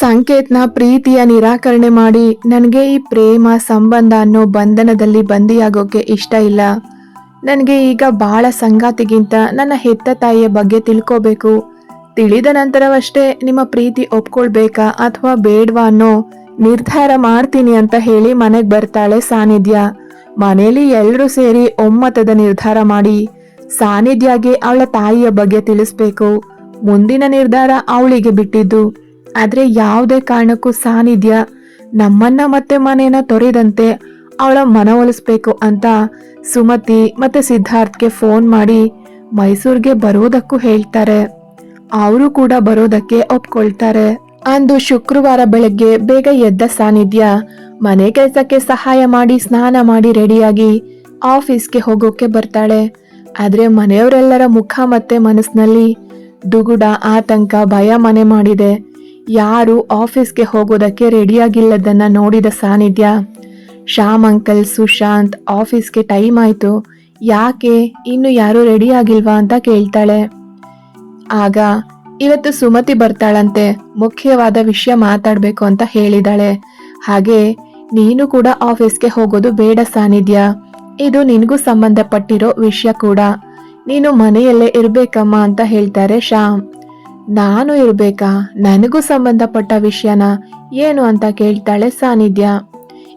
ಸಂಕೇತ್ನ ಪ್ರೀತಿಯ ನಿರಾಕರಣೆ ಮಾಡಿ ನನಗೆ ಈ ಪ್ರೇಮ, ಸಂಬಂಧ ಅನ್ನೋ ಬಂಧನದಲ್ಲಿ ಬಂದಿಯಾಗೋಕೆ ಇಷ್ಟ ಇಲ್ಲ. ನನಗೆ ಈಗ ಬಹಳ ಸಂಗಾತಿಗಿಂತ ನನ್ನ ಹೆತ್ತ ತಾಯಿಯ ಬಗ್ಗೆ ತಿಳ್ಕೋಬೇಕು. ತಿಳಿದ ನಂತರವಷ್ಟೇ ನಿಮ್ಮ ಪ್ರೀತಿ ಒಪ್ಕೊಳ್ಬೇಕಾ ಅಥವಾ ಬೇಡ್ವಾ ಅನ್ನೋ ನಿರ್ಧಾರ ಮಾಡ್ತೀನಿ ಅಂತ ಹೇಳಿ ಮನೆಗೆ ಬರ್ತಾಳೆ ಸಾನಿಧ್ಯ. ಮನೆಯಲ್ಲಿ ಎಲ್ಲರೂ ಸೇರಿ ಒಮ್ಮತದ ನಿರ್ಧಾರ ಮಾಡಿ. ಸಾನಿಧ್ಯಗೆ ಅವಳ ತಾಯಿಯ ಬಗ್ಗೆ ತಿಳಿಸ್ಬೇಕು. ಮುಂದಿನ ನಿರ್ಧಾರ ಅವಳಿಗೆ ಬಿಟ್ಟಿದ್ದು. ಆದ್ರೆ ಯಾವುದೇ ಕಾರಣಕ್ಕೂ ಸಾನಿಧ್ಯ ನಮ್ಮನ್ನ ಮತ್ತೆ ಮನೆಯನ್ನ ತೊರೆದಂತೆ ಅವಳ ಮನವೊಲಿಸ್ಬೇಕು ಅಂತ ಸುಮತಿ ಮತ್ತೆ ಸಿದ್ಧಾರ್ಥ್ಗೆ ಫೋನ್ ಮಾಡಿ ಮೈಸೂರಿಗೆ ಬರೋದಕ್ಕೂ ಹೇಳ್ತಾರೆ. ಅವರು ಕೂಡ ಬರೋದಕ್ಕೆ ಒಪ್ಕೊಳ್ತಾರೆ. ಅಂದು ಶುಕ್ರವಾರ ಬೆಳಗ್ಗೆ ಬೇಗ ಎದ್ದ ಸಾನಿಧ್ಯ ಮನೆ ಕೆಲಸಕ್ಕೆ ಸಹಾಯ ಮಾಡಿ, ಸ್ನಾನ ಮಾಡಿ ರೆಡಿಯಾಗಿ ಆಫೀಸ್ಗೆ ಹೋಗೋಕೆ ಬರ್ತಾಳೆ. ಆದರೆ ಮನೆಯವರೆಲ್ಲರ ಮುಖ ಮತ್ತೆ ಮನಸ್ಸಿನಲ್ಲಿ ದುಗುಡ, ಆತಂಕ, ಭಯ ಮನೆ ಮಾಡಿದೆ. ಯಾರು ಆಫೀಸ್ಗೆ ಹೋಗೋದಕ್ಕೆ ರೆಡಿಯಾಗಿಲ್ಲದನ್ನ ನೋಡಿದ ಸಾನಿಧ್ಯ, ಶ್ಯಾಮ್ ಅಂಕಲ್, ಸುಶಾಂತ್, ಆಫೀಸ್ಗೆ ಟೈಮ್ ಆಯ್ತು. ಯಾಕೆ? ಇನ್ನು ಯಾರು ರೆಡಿ ಆಗಿಲ್ವಾ ಅಂತ ಕೇಳ್ತಾಳೆ. ಆಗ, ಇವತ್ತು ಸುಮತಿ ಬರ್ತಾಳಂತೆ. ಮುಖ್ಯವಾದ ವಿಷಯ ಮಾತಾಡಬೇಕು ಅಂತ ಹೇಳಿದಾಳೆ. ಹಾಗೆ, ನೀನು ಕೂಡ ಆಫೀಸ್ಗೆ ಹೋಗೋದು ಬೇಡ ಸಾನಿಧ್ಯ. ಇದು ನಿನಗೂ ಸಂಬಂಧಪಟ್ಟಿರೋ ವಿಷಯ ಕೂಡ. ನೀನು ಮನೆಯಲ್ಲೇ ಇರ್ಬೇಕಮ್ಮ ಅಂತ ಹೇಳ್ತಾರೆ ಶ್ಯಾಮ್. ನಾನು ಇರಬೇಕಾ? ನನಗೂ ಸಂಬಂಧಪಟ್ಟ ವಿಷಯನ ಏನು ಅಂತ ಕೇಳ್ತಾಳೆ ಸಾನಿಧ್ಯ.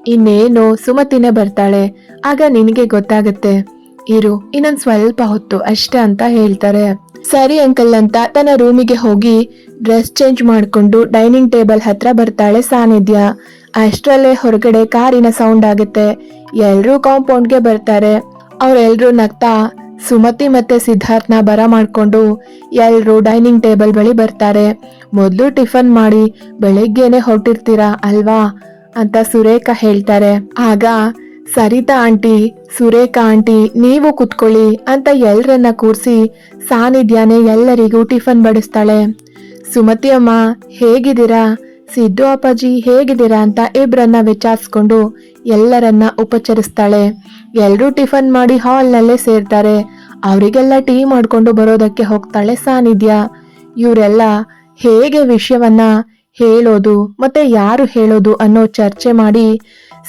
ಇನ್ನೇನು ಸುಮತಿನೇ ಬರ್ತಾಳೆ. ಆಗ ನಿನಗೆ ಗೊತ್ತಾಗತ್ತೆ. ಇರು, ಇನ್ನೊಂದ್ ಸ್ವಲ್ಪ ಹೊತ್ತು ಅಷ್ಟೇ ಅಂತ ಹೇಳ್ತಾರೆ. ಸರಿ ಅಂಕಲ್ ಅಂತ ತನ್ನ ರೂಮಿಗೆ ಹೋಗಿ ಡ್ರೆಸ್ ಚೇಂಜ್ ಮಾಡ್ಕೊಂಡು ಡೈನಿಂಗ್ ಟೇಬಲ್ ಹತ್ರ ಬರ್ತಾಳೆ ಸಾನಿಧ್ಯ. ಅಷ್ಟರಲ್ಲೇ ಹೊರಗಡೆ ಕಾರಿನ ಸೌಂಡ್ ಆಗುತ್ತೆ. ಎಲ್ರೂ ಕಾಂಪೌಂಡ್ಗೆ ಬರ್ತಾರೆ. ಅವರೆಲ್ಲರೂ ನಗ್ತಾ ಸುಮತಿ ಮತ್ತೆ ಸಿದ್ಧಾರ್ಥ್ನ ಬರ ಮಾಡ್ಕೊಂಡು ಎಲ್ರೂ ಡೈನಿಂಗ್ ಟೇಬಲ್ ಬಳಿ ಬರ್ತಾರೆ. ಮೊದಲು ಟಿಫನ್ ಮಾಡಿ ಬೆಳಿಗ್ಗೆನೆ ಹೊರಟಿರ್ತೀರಾ ಅಲ್ವಾ? ಅಂತ ಸುರೇಖಾ ಹೇಳ್ತಾರೆ. ಆಗ, ಸರಿತಾ ಆಂಟಿ, ಸುರೇಖಾ ಆಂಟಿ, ನೀವು ಕುತ್ಕೊಳ್ಳಿ ಅಂತ ಎಲ್ಲರನ್ನ ಕೂರಿಸಿ ಸಾನಿಧ್ಯಾನೆ ಎಲ್ಲರಿಗೂ ಟಿಫನ್ ಬಡಿಸ್ತಾಳೆ. ಸುಮತಿ ಅಮ್ಮ, ಹೇಗಿದ್ದೀರಾ? ಸಿದ್ದು ಅಪ್ಪಾಜಿ ಹೇಗಿದ್ದೀರಾ ಅಂತ ಇಬ್ರನ್ನ ವಿಚಾರಿಸ್ಕೊಂಡು ಎಲ್ಲರನ್ನ ಉಪಚರಿಸ್ತಾಳೆ. ಎಲ್ರೂ ಟಿಫನ್ ಮಾಡಿ ಹಾಲ್ನಲ್ಲೇ ಸೇರ್ತಾರೆ. ಅವರಿಗೆಲ್ಲ ಟೀ ಮಾಡ್ಕೊಂಡು ಬರೋದಕ್ಕೆ ಹೋಗ್ತಾಳೆ ಸಾನಿಧ್ಯ. ಇವರೆಲ್ಲ ಹೇಗೆ ವಿಷಯವನ್ನ ಹೇಳೋದು, ಮತ್ತೆ ಯಾರು ಹೇಳೋದು ಅನ್ನೋ ಚರ್ಚೆ ಮಾಡಿ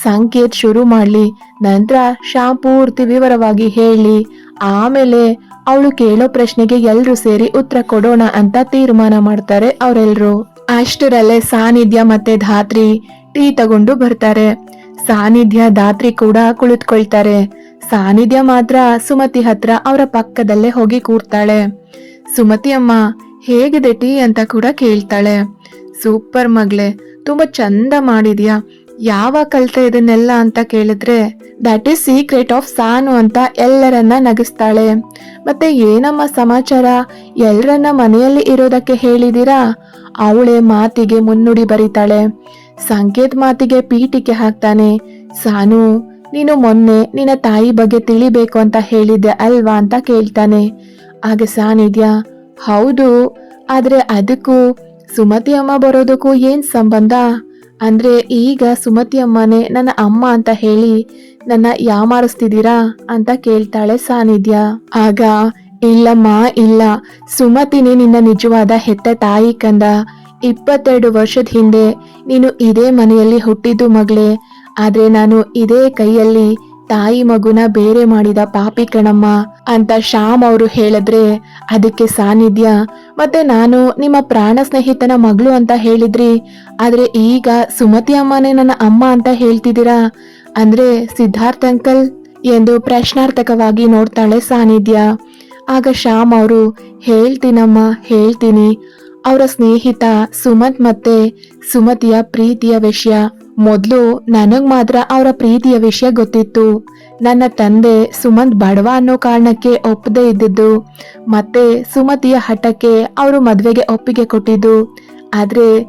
ಸಂಕೇತ್ ಶುರು ಮಾಡ್ಲಿ, ನಂತರ ಶ್ಯಾಮ್ ಪೂರ್ತಿ ವಿವರವಾಗಿ ಹೇಳಿ, ಆಮೇಲೆ ಅವಳು ಕೇಳೋ ಪ್ರಶ್ನೆಗೆ ಎಲ್ಲರೂ ಸೇರಿ ಉತ್ತರ ಕೊಡೋಣ ಅಂತ ತೀರ್ಮಾನ ಮಾಡ್ತಾರೆ ಅವರೆಲ್ಲರೂ ಅಷ್ಟರಲ್ಲೇ ಸಾನಿಧ್ಯ ಮತ್ತೆ ಧಾತ್ರಿ ಟೀ ತಗೊಂಡು ಬರ್ತಾರೆ. ಸಾನ್ನಿಧ್ಯ ದಾತ್ರಿ ಕೂಡ ಕುಳಿತುಕೊಳ್ತಾರೆ. ಸಾನಿಧ್ಯ ಮಾತ್ರ ಸುಮತಿ ಹತ್ರ ಅವರ ಪಕ್ಕದಲ್ಲೇ ಹೋಗಿ ಕೂರ್ತಾಳೆ. ಸುಮತಿ ಅಮ್ಮ, ಹೇಗಿದೆ ಟೀ ಅಂತ ಕೂಡ ಕೇಳ್ತಾಳೆ. ಸೂಪರ್ ಮಗ್ಳೆ, ತುಂಬಾ ಚಂದ ಮಾಡಿದ್ಯಾ. ಯಾವ ಕಲ್ತ ಇದನ್ನೆಲ್ಲ ಅಂತ ಕೇಳಿದ್ರೆ that is secret of Sanu ಅಂತ ಎಲ್ಲರನ್ನ ನಗಿಸ್ತಾಳೆ. ಮತ್ತೆ ಏನಮ್ಮ ಸಮಾಚಾರ? ಎಲ್ಲರನ್ನ ಮನೆಯಲ್ಲಿ ಇರೋದಕ್ಕೆ ಹೇಳಿದೀರಾ? ಅವಳೆ ಮಾತಿಗೆ ಮುನ್ನುಡಿ ಬರೀತಾಳೆ. ಸಂಕೇತ್ ಮಾತಿಗೆ ಪೀಠಿಕೆ ಹಾಕ್ತಾನೆ, ಸಾನು, ನೀನು ಮೊನ್ನೆ ನಿನ್ನ ತಾಯಿ ಬಗ್ಗೆ ತಿಳಿಬೇಕು ಅಂತ ಹೇಳಿದ್ದೆ ಅಲ್ವಾ ಅಂತ ಕೇಳ್ತಾನೆ. ಆಗ ಸಾನಿದ್ಯಾ ಹೌದು, ಆದ್ರೆ ಅದಕ್ಕೂ ಸುಮತಿ ಅಮ್ಮ ಬರೋದಕ್ಕೂ ಏನ್ ಸಂಬಂಧ? ಅಂದ್ರೆ ಈಗ ಸುಮತಿ ಅಮ್ಮನೇ ನನ್ನ ಅಮ್ಮ ಅಂತ ಹೇಳಿ ನನ್ನ ಯಾಮಾರಿಸ್ತಿದ್ದೀರಾ? ಅಂತ ಕೇಳ್ತಾಳೆ ಸಾನಿಧ್ಯ. ಆಗ, ಇಲ್ಲಮ್ಮ, ಇಲ್ಲ. ಸುಮತಿನೇ ನಿನ್ನ ನಿಜವಾದ ಹೆತ್ತ ತಾಯಿ ಕಂದ. ಇಪ್ಪತ್ತೆರಡು ವರ್ಷದ ಹಿಂದೆ ನೀನು ಇದೇ ಮನೆಯಲ್ಲಿ ಹುಟ್ಟಿದ್ದು ಮಗಳೇ. ಆದ್ರೆ ನಾನು ಇದೇ ಕೈಯಲ್ಲಿ ತಾಯಿ ಮಗುನ ಬೇರೆ ಮಾಡಿದ ಪಾಪಿ ಕಣಮ್ಮ ಅಂತ ಶ್ಯಾಮ್ ಅವರು ಹೇಳಿದ್ರೆ ಅದಕ್ಕೆ ಸಾನ್ನಿಧ್ಯ. ಮತ್ತೆ ನಾನು ನಿಮ್ಮ ಪ್ರಾಣ ಸ್ನೇಹಿತನ ಮಗಳು ಅಂತ ಹೇಳಿದ್ರಿ. ಆದ್ರೆ ಈಗ ಸುಮತಿ ಅಮ್ಮನೇ ನನ್ನ ಅಮ್ಮ ಅಂತ ಹೇಳ್ತಿದ್ದೀರಾ? ಅಂದ್ರೆ ಸಿದ್ಧಾರ್ಥ್ ಅಂಕಲ್ ಎಂದು ಪ್ರಶ್ನಾರ್ಥಕವಾಗಿ ನೋಡ್ತಾಳೆ ಸಾನ್ನಿಧ್ಯ. ಆಗ ಶ್ಯಾಮ್ ಅವರು, ಹೇಳ್ತೀನಮ್ಮ, ಹೇಳ್ತೀನಿ. ಅವರ ಸ್ನೇಹಿತ ಸುಮಂತ್ ಮತ್ತೆ ಸುಮತಿಯ ಪ್ರೀತಿಯ ವಿಷಯ. ಮೊದಲು ನನಗ್ ಮಾತ್ರ ಅವರ ಪ್ರೀತಿಯ ವಿಷಯ ಗೊತ್ತಿತ್ತು. ನನ್ನ ತಂದೆ ಸುಮಂತ್ ಬಡವ ಅನ್ನೋ ಕಾರಣಕ್ಕೆ ಒಪ್ಪದೇ ಇದ್ದಿದ್ದು, ಮತ್ತೆ ಸುಮತಿಯ ಹಠಕ್ಕೆ ಅವರು ಮದುವೆಗೆ ಒಪ್ಪಿಗೆ ಕೊಟ್ಟಿದ್ದು. ಆದ್ರೆ,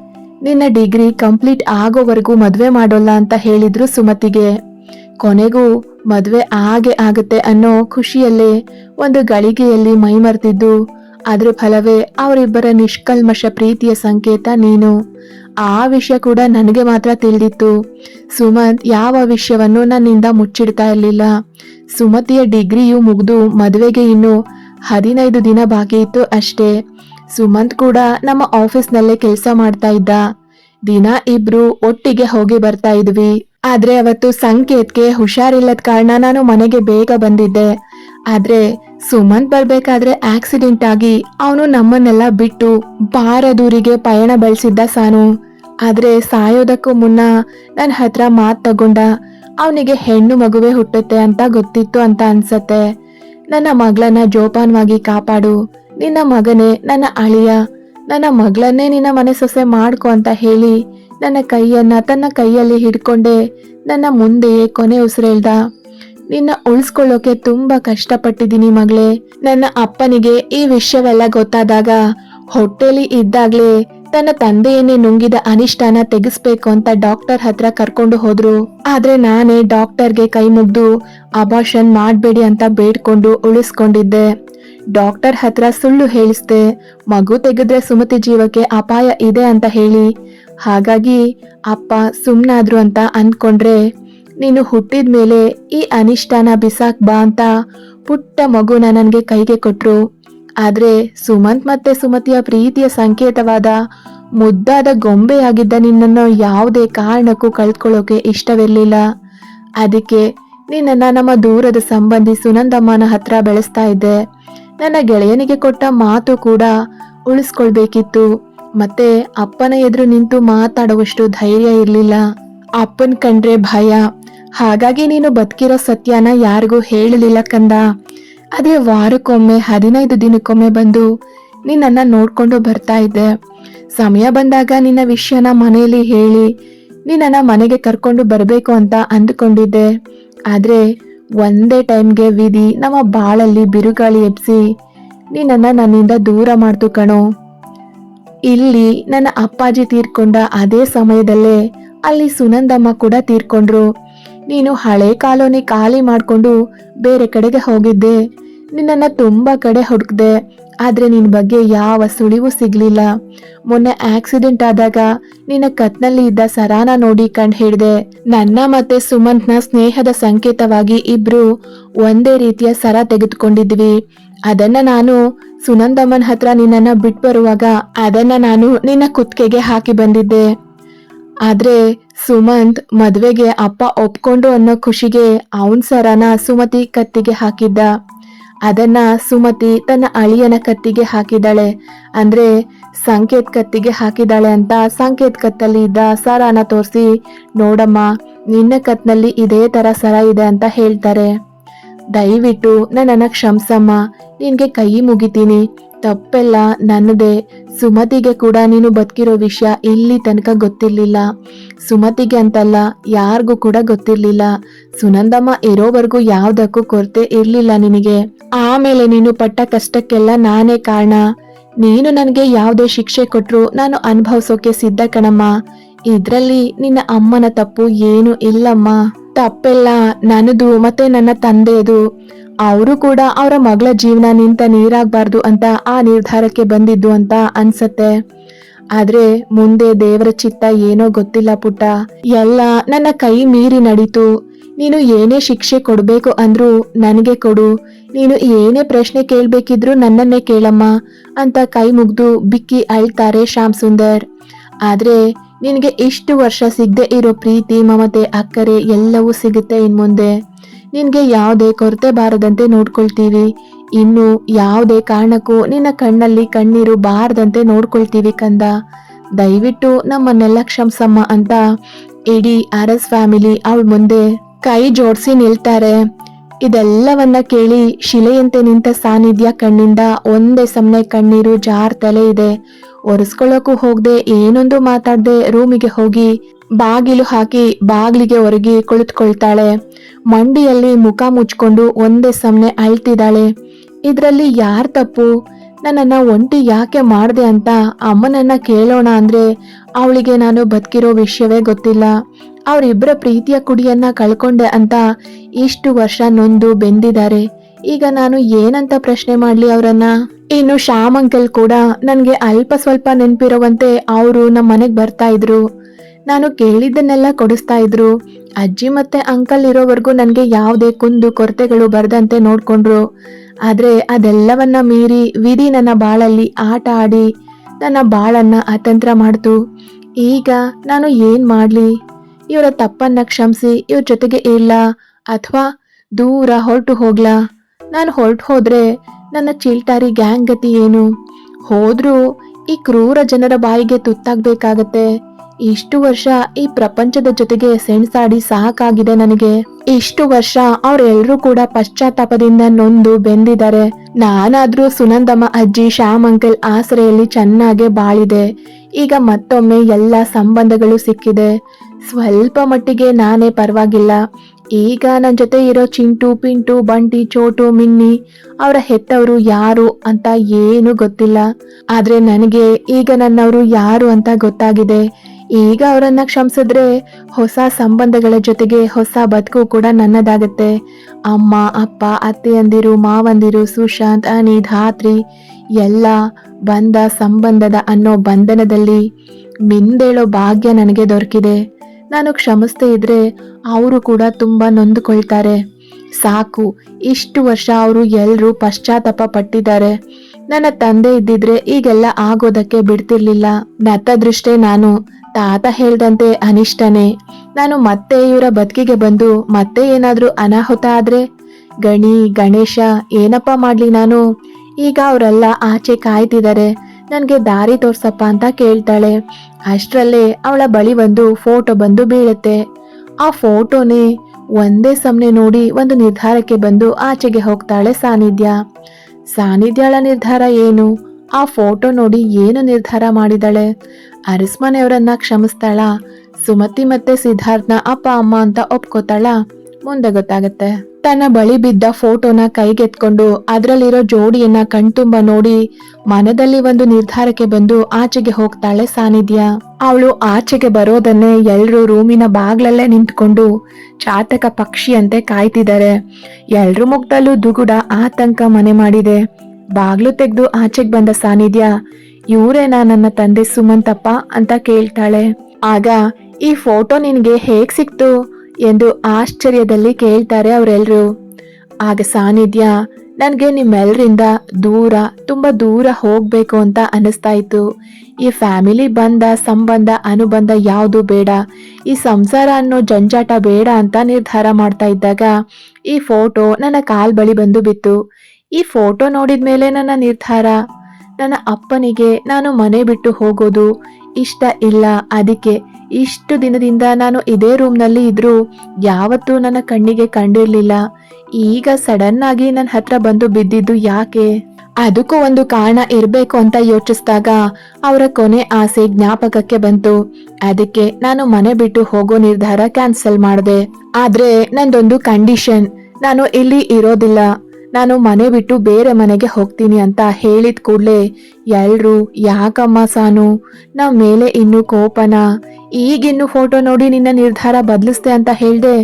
ನಿನ್ನ ಡಿಗ್ರಿ ಕಂಪ್ಲೀಟ್ ಆಗೋವರೆಗೂ ಮದುವೆ ಮಾಡೋಲ್ಲ ಅಂತ ಹೇಳಿದ್ರು ಸುಮತಿಗೆ. ಕೊನೆಗೂ ಮದುವೆ ಆಗೇ ಆಗುತ್ತೆ ಅನ್ನೋ ಖುಷಿಯಲ್ಲೇ ಒಂದು ಗಳಿಗೆಯಲ್ಲಿ ಮೈಮರ್ತಿದ್ದು. ಅದ್ರ ಫಲವೇ, ಅವರಿಬ್ಬರ ನಿಷ್ಕಲ್ಮಶ ಪ್ರೀತಿಯ ಸಂಕೇತ ನೀನು. ಆ ವಿಷಯ ಕೂಡ ನನಗೆ ಮಾತ್ರ ತಿಳಿದಿತ್ತು. ಸುಮಂತ್ ಯಾವ ವಿಷಯವನ್ನು ನನ್ನಿಂದ ಮುಚ್ಚಿಡ್ತಾ ಇರಲಿಲ್ಲ. ಸುಮತಿಯ ಡಿಗ್ರಿಯು ಮುಗಿದು ಮದುವೆಗೆ ಇನ್ನು ಹದಿನೈದು ದಿನ ಬಾಕಿ ಇತ್ತು ಅಷ್ಟೇ. ಸುಮಂತ್ ಕೂಡ ನಮ್ಮ ಆಫೀಸ್ನಲ್ಲೇ ಕೆಲಸ ಮಾಡ್ತಾ ಇದ್ದ. ದಿನ ಇಬ್ರು ಒಟ್ಟಿಗೆ ಹೋಗಿ ಬರ್ತಾ ಇದ್ವಿ. ಆದ್ರೆ ಅವತ್ತು ಸಂಕೇತ್ಗೆ ಹುಷಾರಿಲ್ಲದ ಕಾರಣ ನಾನು ಮನೆಗೆ ಬೇಗ ಬಂದಿದ್ದೆ. ಆದ್ರೆ ಸುಮಂತ್ ಬರ್ಬೇಕಾದ್ರೆ ಆಕ್ಸಿಡೆಂಟ್ ಆಗಿ ಅವನು ನಮ್ಮನ್ನೆಲ್ಲ ಬಿಟ್ಟು ಬಾರದೂರಿಗೆ ಪಯಣ ಬೆಳೆಸಿದ್ದ ಸಾನು. ಆದ್ರೆ ಸಾಯೋದಕ್ಕೂ ಮುನ್ನ ನನ್ನ ಹತ್ರ ಮಾತು ತಗೊಂಡ, ಅವನಿಗೆ ಹೆಣ್ಣು ಮಗುವೆ ಹುಟ್ಟುತ್ತೆ ಅಂತ ಗೊತ್ತಿತ್ತು ಅಂತ ಅನ್ಸತ್ತೆ. ನನ್ನ ಮಗಳನ್ನ ಜೋಪಾನವಾಗಿ ಕಾಪಾಡು. ನಿನ್ನ ಮಗನೇ ನನ್ನ ಅಳಿಯ. ನನ್ನ ಮಗಳನ್ನೇ ನಿನ್ನ ಮನೆ ಸೊಸೆ ಮಾಡ್ಕೊ ಅಂತ ಹೇಳಿ ನನ್ನ ಕೈಯನ್ನ ತನ್ನ ಕೈಯಲ್ಲಿ ಹಿಡ್ಕೊಂಡೆ ನನ್ನ ಮುಂದೆಯೇ ಕೊನೆ ಉಸಿರೆಳ್ದ. ನಿನ್ನ ಉಳಿಸ್ಕೊಳ್ಳೋಕೆ ತುಂಬಾ ಕಷ್ಟಪಟ್ಟಿದ್ದೀನಿ ಮಗಳೇ. ನನ್ನ ಅಪ್ಪನಿಗೆ ಈ ವಿಷಯವೆಲ್ಲ ಗೊತ್ತಾದಾಗ ಹೊಟ್ಟೆಲಿ ಇದ್ದಾಗ್ಲೇ ತನ್ನ ತಂದೆಯನ್ನೇ ನುಂಗಿದ ಅನಿಷ್ಠಾನ ತೆಗಿಸ್ಬೇಕು ಅಂತ ಡಾಕ್ಟರ್ ಹತ್ರ ಕರ್ಕೊಂಡು ಹೋದ್ರು. ಆದ್ರೆ ನಾನೇ ಡಾಕ್ಟರ್ಗೆ ಕೈ ಮುಗ್ದು ಅಬಾಷನ್ ಮಾಡ್ಬೇಡಿ ಅಂತ ಬೇಡ್ಕೊಂಡು ಉಳಿಸ್ಕೊಂಡಿದ್ದೆ. ಡಾಕ್ಟರ್ ಹತ್ರ ಸುಳ್ಳು ಹೇಳಿಸ್ದೆ. ಮಗು ತೆಗೆದ್ರೆ ಸುಮತಿ ಜೀವಕ್ಕೆ ಅಪಾಯ ಇದೆ ಅಂತ ಹೇಳಿ. ಹಾಗಾಗಿ ಅಪ್ಪ ಸುಮ್ಮನಾದ್ರು ಅಂತ ಅನ್ಕೊಂಡ್ರೆ ನೀನು ಹುಟ್ಟಿದ ಮೇಲೆ ಈ ಅನಿಷ್ಟನ ಬಿಸಾಕ್ ಬಾ ಅಂತ ಪುಟ್ಟ ಮಗುನ ನನಗೆ ಕೈಗೆ ಕೊಟ್ರು. ಆದ್ರೆ ಸುಮಂತ್ ಮತ್ತೆ ಸುಮತಿಯ ಪ್ರೀತಿಯ ಸಂಕೇತವಾದ ಮುದ್ದಾದ ಗೊಂಬೆಯಾಗಿದ್ದ ನಿನ್ನನ್ನು ಯಾವುದೇ ಕಾರಣಕ್ಕೂ ಕಳ್ಕೊಳ್ಳೋಕೆ ಇಷ್ಟವಿರಲಿಲ್ಲ. ಅದಕ್ಕೆ ನಿನ್ನನ್ನು ನಮ್ಮ ದೂರದ ಸಂಬಂಧಿ ಸುನಂದಮ್ಮನ ಹತ್ರ ಬೆಳೆಸ್ತಾ ಇದ್ದೆ. ನನ್ನ ಗೆಳೆಯನಿಗೆ ಕೊಟ್ಟ ಮಾತು ಕೂಡ ಉಳಿಸ್ಕೊಳ್ಬೇಕಿತ್ತು. ಮತ್ತೆ ಅಪ್ಪನ ಎದುರು ನಿಂತು ಮಾತಾಡುವಷ್ಟು ಧೈರ್ಯ ಇರಲಿಲ್ಲ. ಅಪ್ಪನ್ ಕಂಡ್ರೆ ಭಯ. ಹಾಗಾಗಿ ನೀನು ಬದುಕಿರೋ ಸತ್ಯನ ಯಾರಿಗೂ ಹೇಳಲಿಲ್ಲ ಕಂದ. ಅದೇ ವಾರಕ್ಕೊಮ್ಮೆ ಹದಿನೈದು ದಿನಕ್ಕೊಮ್ಮೆ ಬಂದು ನಿನ್ನ ನೋಡ್ಕೊಂಡು ಬರ್ತಾ ಇದ್ದೆ. ಸಮಯ ಬಂದಾಗ ನಿನ್ನ ವಿಷಯನ ಮನೆಯಲ್ಲಿ ಹೇಳಿ ನಿನ್ನ ಮನೆಗೆ ಕರ್ಕೊಂಡು ಬರಬೇಕು ಅಂತ ಅಂದುಕೊಂಡಿದ್ದೆ. ಆದ್ರೆ ಒಂದೇ ಟೈಮ್ಗೆ ವಿಧಿ ನಮ್ಮ ಬಾಳಲ್ಲಿ ಬಿರುಗಾಳಿ ಎಬ್ಸಿ ನಿನ್ನನ್ನ ನನ್ನಿಂದ ದೂರ ಮಾಡ್ತು ಕಣೋ. ಇಲ್ಲಿ ನನ್ನ ಅಪ್ಪಾಜಿ ತೀರ್ಕೊಂಡ ಅದೇ ಸಮಯದಲ್ಲೇ ಅಲ್ಲಿ ಸುನಂದಮ್ಮ ಕೂಡ ತೀರ್ಕೊಂಡ್ರು. ನೀನು ಹಳೆ ಕಾಲೋನಿ ಖಾಲಿ ಮಾಡ್ಕೊಂಡು ಬೇರೆ ಕಡೆಗೆ ಹೋಗಿದ್ದೆ. ನಿನ್ನನ್ನು ತುಂಬಾ ಕಡೆ ಹುಡುಕ್ದೆ. ಆದ್ರೆ ನಿನ್ ಬಗ್ಗೆ ಯಾವ ಸುಳಿವು ಸಿಗ್ಲಿಲ್ಲ. ಮೊನ್ನೆ ಆಕ್ಸಿಡೆಂಟ್ ಆದಾಗ ನಿನ್ನ ಕತ್ನಲ್ಲಿ ಇದ್ದ ಸರಾನ ನೋಡಿ ಕಂಡು ಹಿಡಿದೆ. ನನ್ನ ಮತ್ತೆ ಸುಮಂತ್ನ ಸ್ನೇಹದ ಸಂಕೇತವಾಗಿ ಇಬ್ರು ಒಂದೇ ರೀತಿಯ ಸರ ತೆಗೆದುಕೊಂಡಿದ್ವಿ. ಅದನ್ನ ನಾನು ಸುನಂದಮ್ಮನ ಹತ್ರ ನಿನ್ನನ್ನು ಬಿಟ್ಟು ಬರುವಾಗ ಅದನ್ನ ನಾನು ನಿನ್ನ ಕುತ್ತಿಗೆಗೆ ಹಾಕಿ ಬಂದಿದ್ದೆ. ಆದ್ರೆ ಸುಮಂತ್ ಮದ್ವೆಗೆ ಅಪ್ಪ ಒಪ್ಕೊಂಡು ಅನ್ನೋ ಖುಷಿಗೆ ಅವನ್ ಸರನ ಸುಮತಿ ಕತ್ತಿಗೆ ಹಾಕಿದ್ದ. ಅದನ್ನ ಸುಮತಿ ತನ್ನ ಅಳಿಯನ ಕತ್ತಿಗೆ ಹಾಕಿದಾಳೆ ಅಂದ್ರೆ ಸಂಕೇತ್ ಕತ್ತಿಗೆ ಹಾಕಿದಾಳೆ ಅಂತ ಸಂಕೇತ್ ಕತ್ತಲ್ಲಿ ಇದ್ದ ಸರನ ತೋರಿಸಿ, ನೋಡಮ್ಮ, ನಿನ್ನ ಕತ್ನಲ್ಲಿ ಇದೇ ತರ ಸರ ಇದೆ ಅಂತ ಹೇಳ್ತಾರೆ. ದಯವಿಟ್ಟು ನನ್ನನ್ನ ಕ್ಷಮಸಮ್ಮ. ನಿನ್ಗೆ ಕೈ ಮುಗಿತೀನಿ. ತಪ್ಪೆಲ್ಲ ನನ್ನದೇ. ಸುಮತಿಗೆ ಕೂಡ ನೀನು ಬದುಕಿರೋ ವಿಷಯ ಇಲ್ಲಿ ತನಕ ಗೊತ್ತಿರಲಿಲ್ಲ. ಸುಮತಿಗೆ ಅಂತಲ್ಲ ಯಾರಿಗೂ ಕೂಡ ಗೊತ್ತಿರಲಿಲ್ಲ. ಸುನಂದಮ್ಮ ಇರೋವರೆಗೂ ಯಾವುದಕ್ಕೂ ಕೊರತೆ ಇರಲಿಲ್ಲ ನಿನಗೆ. ಆಮೇಲೆ ನೀನು ಪಟ್ಟ ಕಷ್ಟಕ್ಕೆಲ್ಲ ನಾನೇ ಕಾರಣ. ನೀನು ನನಗೆ ಯಾವುದೇ ಶಿಕ್ಷೆ ಕೊಟ್ರು ನಾನು ಅನುಭವಿಸೋಕೆ ಸಿದ್ಧ ಕಣಮ್ಮ. ಇದರಲ್ಲಿ ನಿನ್ನ ಅಮ್ಮನ ತಪ್ಪು ಏನು ಇಲ್ಲಮ್ಮ. ತಪ್ಪೆಲ್ಲ ನನ್ನದು ಮತ್ತೆ ನನ್ನ ತಂದೆಯದು ಅವರು ಕೂಡ ಅವರ ಮಗಳ ಜೀವನ ನಿಂತ ನೀರಾಗಬಾರ್ದು ಅಂತ ಆ ನಿರ್ಧಾರಕ್ಕೆ ಬಂದಿದ್ದು ಅಂತ ಅನ್ಸತ್ತೆ. ಆದ್ರೆ ಮುಂದೆ ದೇವರ ಚಿತ್ತ ಏನೋ ಗೊತ್ತಿಲ್ಲ ಪುಟ್ಟ. ಎಲ್ಲ ನನ್ನ ಕೈ ಮೀರಿ ನಡೀತು. ನೀನು ಏನೇ ಶಿಕ್ಷೆ ಕೊಡಬೇಕು ಅಂದ್ರೂ ನನಗೆ ಕೊಡು. ನೀನು ಏನೇ ಪ್ರಶ್ನೆ ಕೇಳಬೇಕಿದ್ರೂ ನನ್ನನ್ನೇ ಕೇಳಮ್ಮ ಅಂತ ಕೈ ಮುಗ್ದು ಬಿಕ್ಕಿ ಅಳ್ತಾರೆ ಶ್ಯಾಮ್ ಸುಂದರ್. ಆದ್ರೆ ನಿನಗೆ ಇಷ್ಟು ವರ್ಷ ಸಿಗದೆ ಇರೋ ಪ್ರೀತಿ, ಮಮತೆ, ಅಕ್ಕರೆ ಎಲ್ಲವೂ ಸಿಗುತ್ತೆ ಇನ್ಮುಂದೆ ಮುಂದೆ. ನಿನ್ಗೆ ಯಾವುದೇ ಕೊರತೆ ಬಾರದಂತೆ ನೋಡ್ಕೊಳ್ತೀವಿ. ಇನ್ನು ಯಾವುದೇ ಕಾರಣಕ್ಕೂ ನಿನ್ನ ಕಣ್ಣಲ್ಲಿ ಕಣ್ಣೀರು ಬಾರದಂತೆ ನೋಡ್ಕೊಳ್ತೀವಿ ಕಂದ. ದಯವಿಟ್ಟು ನಮ್ಮನ್ನೆಲ್ಲ ಕ್ಷಮಸಮ್ಮ ಅಂತ ಇಡೀ ಅರಸ್ ಫ್ಯಾಮಿಲಿ ಅವಳ ಮುಂದೆ ಕೈ ಜೋಡಿಸಿ ನಿಲ್ತಾರೆ. ಇದೆಲ್ಲವನ್ನ ಕೇಳಿ ಶಿಲೆಯಂತೆ ನಿಂತ ಸಾನ್ನಿಧ್ಯ ಕಣ್ಣಿಂದ ಒಂದೇ ಸಮನೆ ಕಣ್ಣೀರು ಜಾರ್ತಲೇ ಇದೆ. ಒರೆಸ್ಕೊಳ್ಳೋಕು ಹೋಗದೆ ಏನೊಂದು ಮಾತಾಡದೆ ರೂಮಿಗೆ ಹೋಗಿ ಬಾಗಿಲು ಹಾಕಿ ಬಾಗಿಲಿಗೆ ಒರಗಿ ಕುಳಿತುಕೊಳ್ತಾಳೆ. ಮಂಡಿಯಲ್ಲಿ ಮುಖ ಮುಚ್ಕೊಂಡು ಒಂದೇ ಸಮನೆ ಅಳ್ತಿದ್ದಾಳೆ. ಇದರಲ್ಲಿ ಯಾರ್ ತಪ್ಪು? ನನ್ನನ್ನು ಒಂಟಿ ಯಾಕೆ ಮಾಡಿದೆ ಅಂತ ಅಮ್ಮನನ್ನ ಕೇಳೋಣ ಅಂದರೆ ಅವಳಿಗೆ ನಾನು ಬದುಕಿರೋ ವಿಷಯವೇ ಗೊತ್ತಿಲ್ಲ. ಅವರಿಬ್ಬರ ಪ್ರೀತಿಯ ಕುಡಿಯನ್ನ ಕಳ್ಕೊಂಡೆ ಅಂತ ಇಷ್ಟು ವರ್ಷ ನೊಂದು ಬೆಂದಿದ್ದಾರೆ. ಈಗ ನಾನು ಏನಂತ ಪ್ರಶ್ನೆ ಮಾಡ್ಲಿ ಅವರನ್ನ? ಇನ್ನು ಶ್ಯಾಮ್ ಅಂಕಲ್ ಕೂಡ ನನಗೆ ಅಲ್ಪ ಸ್ವಲ್ಪ ನೆನಪಿರುವಂತೆ ಅವರು ನಮ್ಮ ಮನೆಗೆ ಬರ್ತಾ ಇದ್ರು. ನಾನು ಕೇಳಿದ್ದನ್ನೆಲ್ಲ ಕೊಡಿಸ್ತಾ ಇದ್ರು. ಅಜ್ಜಿ ಮತ್ತೆ ಅಂಕಲ್ ಇರೋವರೆಗೂ ನನಗೆ ಯಾವುದೇ ಕುಂದು ಕೊರತೆಗಳು ಬರದಂತೆ ನೋಡ್ಕೊಂಡ್ರು. ಆದ್ರೆ ಅದೆಲ್ಲವನ್ನ ಮೀರಿ ವಿಧಿ ನನ್ನ ಬಾಳಲ್ಲಿ ಆಟ ಆಡಿ ನನ್ನ ಬಾಳನ್ನ ಅತಂತ್ರ ಮಾಡ್ತು. ಈಗ ನಾನು ಏನು ಮಾಡ್ಲಿ? ಇವರ ತಪ್ಪನ್ನ ಕ್ಷಮಿಸಿ ಇವ್ರ ಜೊತೆಗೆ ಇಲ್ಲ ಅಥವಾ ದೂರ ಹೊರಟು ಹೋಗ್ಲಾ? ನಾನು ಹೊರಟು ಹೋದ್ರೆ ನನ್ನ ಚೀಲ್ಟಾರಿ ಗ್ಯಾಂಗ್ ಗತಿ ಏನು? ಹೋದ್ರೂ ಈ ಕ್ರೂರ ಜನರ ಬಾಯಿಗೆ ತುತ್ತಾಗಬೇಕಾಗತ್ತೆ. ಇಷ್ಟು ವರ್ಷ ಈ ಪ್ರಪಂಚದ ಜೊತೆಗೆ ಸೆಣಸಾಡಿ ಸಾಕಾಗಿದೆ ನನಗೆ. ಇಷ್ಟು ವರ್ಷ ಅವರೆಲ್ಲರೂ ಕೂಡ ಪಶ್ಚಾತ್ತಾಪದಿಂದ ನೊಂದು ಬೆಂದಿದ್ದಾರೆ. ನಾನಾದ್ರೂ ಸುನಂದಮ್ಮ ಅಜ್ಜಿ ಶ್ಯಾಮ್ ಅಂಕಲ್ ಆಸರೆಯಲ್ಲಿ ಚೆನ್ನಾಗೆ ಬಾಳಿದೆ. ಈಗ ಮತ್ತೊಮ್ಮೆ ಎಲ್ಲ ಸಂಬಂಧಗಳು ಸಿಕ್ಕಿದೆ. ಸ್ವಲ್ಪ ಮಟ್ಟಿಗೆ ನಾನೇ ಪರವಾಗಿಲ್ಲ. ಈಗ ನನ್ನ ಜೊತೆ ಇರೋ ಚಿಂಟು, ಪಿಂಟು, ಬಂಟಿ, ಚೋಟು, ಮಿನ್ನಿ ಅವರ ಹೆತ್ತವರು ಯಾರು ಅಂತ ಏನು ಗೊತ್ತಿಲ್ಲ. ಆದ್ರೆ ನನಗೆ ಈಗ ನನ್ನವರು ಯಾರು ಅಂತ ಗೊತ್ತಾಗಿದೆ. ಈಗ ಅವರನ್ನ ಕ್ಷಮಿಸಿದ್ರೆ ಹೊಸ ಸಂಬಂಧಗಳ ಜೊತೆಗೆ ಹೊಸ ಬದುಕು ಕೂಡ ನನ್ನದಾಗತ್ತೆ. ಅಮ್ಮ, ಅಪ್ಪ ಅತ್ತೆಯಂದಿರು ಮಾವಂದಿರು ಸುಶಾಂತ್ ಅನಿ ಧಾತ್ರಿ ಎಲ್ಲ ಬಂದ ಸಂಬಂಧದ ಅನ್ನೋ ಬಂಧನದಲ್ಲಿ ಮಿಂದೇಳೋ ಭಾಗ್ಯ ನನಗೆ ದೊರಕಿದೆ. ನಾನು ಕ್ಷಮಿಸ್ತೇ ಇದ್ರೆ ಅವರು ಕೂಡ ತುಂಬ ನೊಂದುಕೊಳ್ತಾರೆ. ಸಾಕು, ಇಷ್ಟು ವರ್ಷ ಅವರು ಎಲ್ಲರೂ ಪಶ್ಚಾತ್ತಾಪ ಪಟ್ಟಿದ್ದಾರೆ. ನನ್ನ ತಂದೆ ಇದ್ದಿದ್ರೆ ಈಗೆಲ್ಲ ಆಗೋದಕ್ಕೆ ಬಿಡ್ತಿರ್ಲಿಲ್ಲ. ನತ್ತದೃಷ್ಟೇ ನಾನು, ತಾತ ಹೇಳ್ದಂತೆ ಅನಿಷ್ಟನೇ. ನಾನು ಮತ್ತೆ ಇವರ ಬದುಕಿಗೆ ಬಂದು ಮತ್ತೆ ಏನಾದರೂ ಅನಾಹುತ ಆದ್ರೆ? ಗಣಿ, ಗಣೇಶ, ಏನಪ್ಪ ಮಾಡ್ಲಿ ನಾನು? ಈಗ ಅವರೆಲ್ಲ ಆಚೆ ಕಾಯ್ತಿದ್ದಾರೆ. ನನಗೆ ದಾರಿ ತೋರ್ಸಪ್ಪ ಅಂತ ಕೇಳ್ತಾಳೆ. ಅಷ್ಟರಲ್ಲೇ ಅವಳ ಬಳಿ ಒಂದು ಫೋಟೋ ಬಂದು ಬೀಳುತ್ತೆ. ಆ ಫೋಟೋನೇ ಒಂದೇ ಸಮನೆ ನೋಡಿ ಒಂದು ನಿರ್ಧಾರಕ್ಕೆ ಬಂದು ಆಚೆಗೆ ಹೋಗ್ತಾಳೆ ಸಾನಿಧ್ಯ. ಸಾನಿಧ್ಯಾಳ ನಿರ್ಧಾರ ಏನು? ಆ ಫೋಟೋ ನೋಡಿ ಏನು ನಿರ್ಧಾರ ಮಾಡಿದಾಳೆ? ಅರಸ್ಮನೆಯವರನ್ನ ಕ್ಷಮಿಸ್ತಾಳ? ಸುಮತಿ ಮತ್ತೆ ಸಿದ್ಧಾರ್ಥನ ಅಪ್ಪ ಅಮ್ಮ ಅಂತ ಒಪ್ಕೋತಾಳ? ಮುಂದೆ ಗೊತ್ತಾಗತ್ತೆ. ತನ್ನ ಬಳಿ ಬಿದ್ದ ಫೋಟೋನ ಕೈಗೆತ್ಕೊಂಡು ಅದರಲ್ಲಿರೋ ಜೋಡಿಯನ್ನ ಕಣ್ತುಂಬ ನೋಡಿ ಮನದಲ್ಲಿ ಒಂದು ನಿರ್ಧಾರಕ್ಕೆ ಬಂದು ಆಚೆಗೆ ಹೋಗ್ತಾಳೆ ಸಾನಿಧ್ಯ. ಅವಳು ಆಚೆಗೆ ಬರೋದನ್ನೇ ಎಲ್ಲರೂ ರೂಮಿನ ಬಾಗ್ಲಲ್ಲೇ ನಿಂತ್ಕೊಂಡು ಚಾತಕ ಪಕ್ಷಿಯಂತೆ ಕಾಯ್ತಿದ್ದಾರೆ. ಎಲ್ರ ಮುಖದಲ್ಲೂ ದುಗುಡ ಆತಂಕ ಮನೆ ಮಾಡಿದೆ. ಬಾಗ್ಲು ತೆಗೆದು ಆಚೆಗೆ ಬಂದ ಸಾನಿಧ್ಯ, ಇವರೇನಾ ನನ್ನ ತಂದೆ ಸುಮಂತಪ್ಪ? ಅಂತ ಕೇಳ್ತಾಳೆ. ಆಗ, ಈ ಫೋಟೋ ನಿನಗೆ ಹೇಗ್ ಸಿಕ್ತು? ಎಂದು ಆಶ್ಚರ್ಯದಲ್ಲಿ ಕೇಳ್ತಾರೆ ಅವರೆಲ್ಲರೂ ಆಗ ಸಾನ್ನಿಧ್ಯ ನನಗೆ ನಿಮ್ಮೆಲ್ಲರಿಂದ ದೂರ, ತುಂಬ ದೂರ ಹೋಗಬೇಕು ಅಂತ ಅನ್ನಿಸ್ತಾ ಇತ್ತು. ಈ ಫ್ಯಾಮಿಲಿ ಬಂದ ಸಂಬಂಧ, ಅನುಬಂಧ ಯಾವುದು ಬೇಡ. ಈ ಸಂಸಾರ ಅನ್ನೋ ಜಂಜಾಟ ಬೇಡ ಅಂತ ನಿರ್ಧಾರ ಮಾಡ್ತಾ ಇದ್ದಾಗ ಈ ಫೋಟೋ ನನ್ನ ಕಾಲ್ ಬಳಿ ಬಂದು ಬಿತ್ತು. ಈ ಫೋಟೋ ನೋಡಿದ ಮೇಲೆ ನನ್ನ ನಿರ್ಧಾರ, ನನ್ನ ಅಪ್ಪನಿಗೆ ನಾನು ಮನೆ ಬಿಟ್ಟು ಹೋಗೋದು ಇಷ್ಟ ಇಲ್ಲ, ಅದಕ್ಕೆ ಇಷ್ಟು ದಿನದಿಂದ ನಾನು ಇದೇ ರೂಮ್ನಲ್ಲಿ ಇದ್ದರೂ ಯಾವತ್ತೂ ನನ್ನ ಕಣ್ಣಿಗೆ ಕಂಡಿರಲಿಲ್ಲ. ಈಗ ಸಡನ್ ಆಗಿ ನನ್ನ ಹತ್ರ ಬಂದು ಬಿದ್ದಿದ್ದು ಯಾಕೆ? ಅದಕ್ಕೂ ಒಂದು ಕಾರಣ ಇರಬೇಕು ಅಂತ ಯೋಚಿಸಿದಾಗ ಅವರ ಕೊನೆ ಆಸೆ ಜ್ಞಾಪಕಕ್ಕೆ ಬಂತು. ಅದಕ್ಕೆ ನಾನು ಮನೆ ಬಿಟ್ಟು ಹೋಗೋ ನಿರ್ಧಾರ ಕ್ಯಾನ್ಸಲ್ ಮಾಡಿದೆ. ಆದ್ರೆ ನಂದೊಂದು ಕಂಡೀಷನ್. ನಾನು ಇಲ್ಲಿ ಇರೋದಿಲ್ಲ. ನಾನು ಮನೆ ಬಿಟ್ಟು ಬೇರೆ ಮನೆಗೆ ಹೋಗ್ತೀನಿ ಅಂತ ಹೇಳಿದ ಕೂಡಲೇ ಎಲ್ರು, ಯಾಕಮ್ಮ ಸಾನು? ನಮ್ಮ ಮೇಲೆ ಇನ್ನು ಕೋಪನ? ಈಗಿನ್ನು ಫೋಟೋ ನೋಡಿ ನಿನ್ನ ನಿರ್ಧಾರ ಬದಲಿಸ್ದೆ ಅಂತ ಹೇಳ್ದೆ,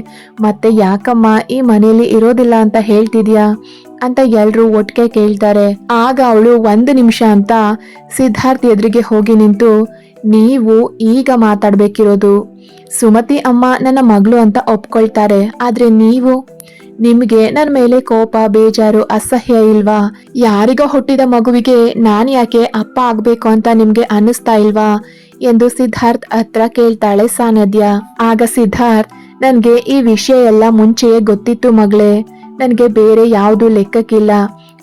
ಮತ್ತೆ ಯಾಕಮ್ಮ ಈ ಮನೆಯಲ್ಲಿ ಇರೋದಿಲ್ಲ ಅಂತ ಹೇಳ್ತಿದ್ಯಾ? ಅಂತ ಎಲ್ರು ಒಟ್ಟಿಗೆ ಕೇಳ್ತಾರೆ. ಆಗ ಅವಳು ಒಂದು ನಿಮಿಷ ಅಂತ ಸಿದ್ಧಾರ್ಥ್ ಎದುರಿಗೆ ಹೋಗಿ ನಿಂತು, ನೀವು ಈಗ ಮಾತಾಡ್ಬೇಕಿರೋದು. ಸುಮತಿ ಅಮ್ಮ ನನ್ನ ಮಗಳು ಅಂತ ಒಪ್ಕೊಳ್ತಾರೆ, ಆದ್ರೆ ನೀವು ನಿಮ್ಗೆ ನನ್ನ ಮೇಲೆ ಕೋಪ, ಬೇಜಾರು, ಅಸಹ್ಯ ಇಲ್ವಾ? ಯಾರಿಗೋ ಹುಟ್ಟಿದ ಮಗುವಿಗೆ ನಾನ್ ಯಾಕೆ ಅಪ್ಪ ಆಗ್ಬೇಕು ಅಂತ ನಿಮ್ಗೆ ಅನ್ನಿಸ್ತಾ ಇಲ್ವಾ? ಎಂದು ಸಿದ್ಧಾರ್ಥ್ ಹತ್ರ ಕೇಳ್ತಾಳೆ ಸಾನಧ್ಯ ಆಗ ಸಿದ್ಧಾರ್ಥ್, ನನ್ಗೆ ಈ ವಿಷಯ ಎಲ್ಲ ಮುಂಚೆಯೇ ಗೊತ್ತಿತ್ತು ಮಗಳೇ. ನನ್ಗೆ ಬೇರೆ ಯಾವುದು ಲೆಕ್ಕಕ್ಕಿಲ್ಲ.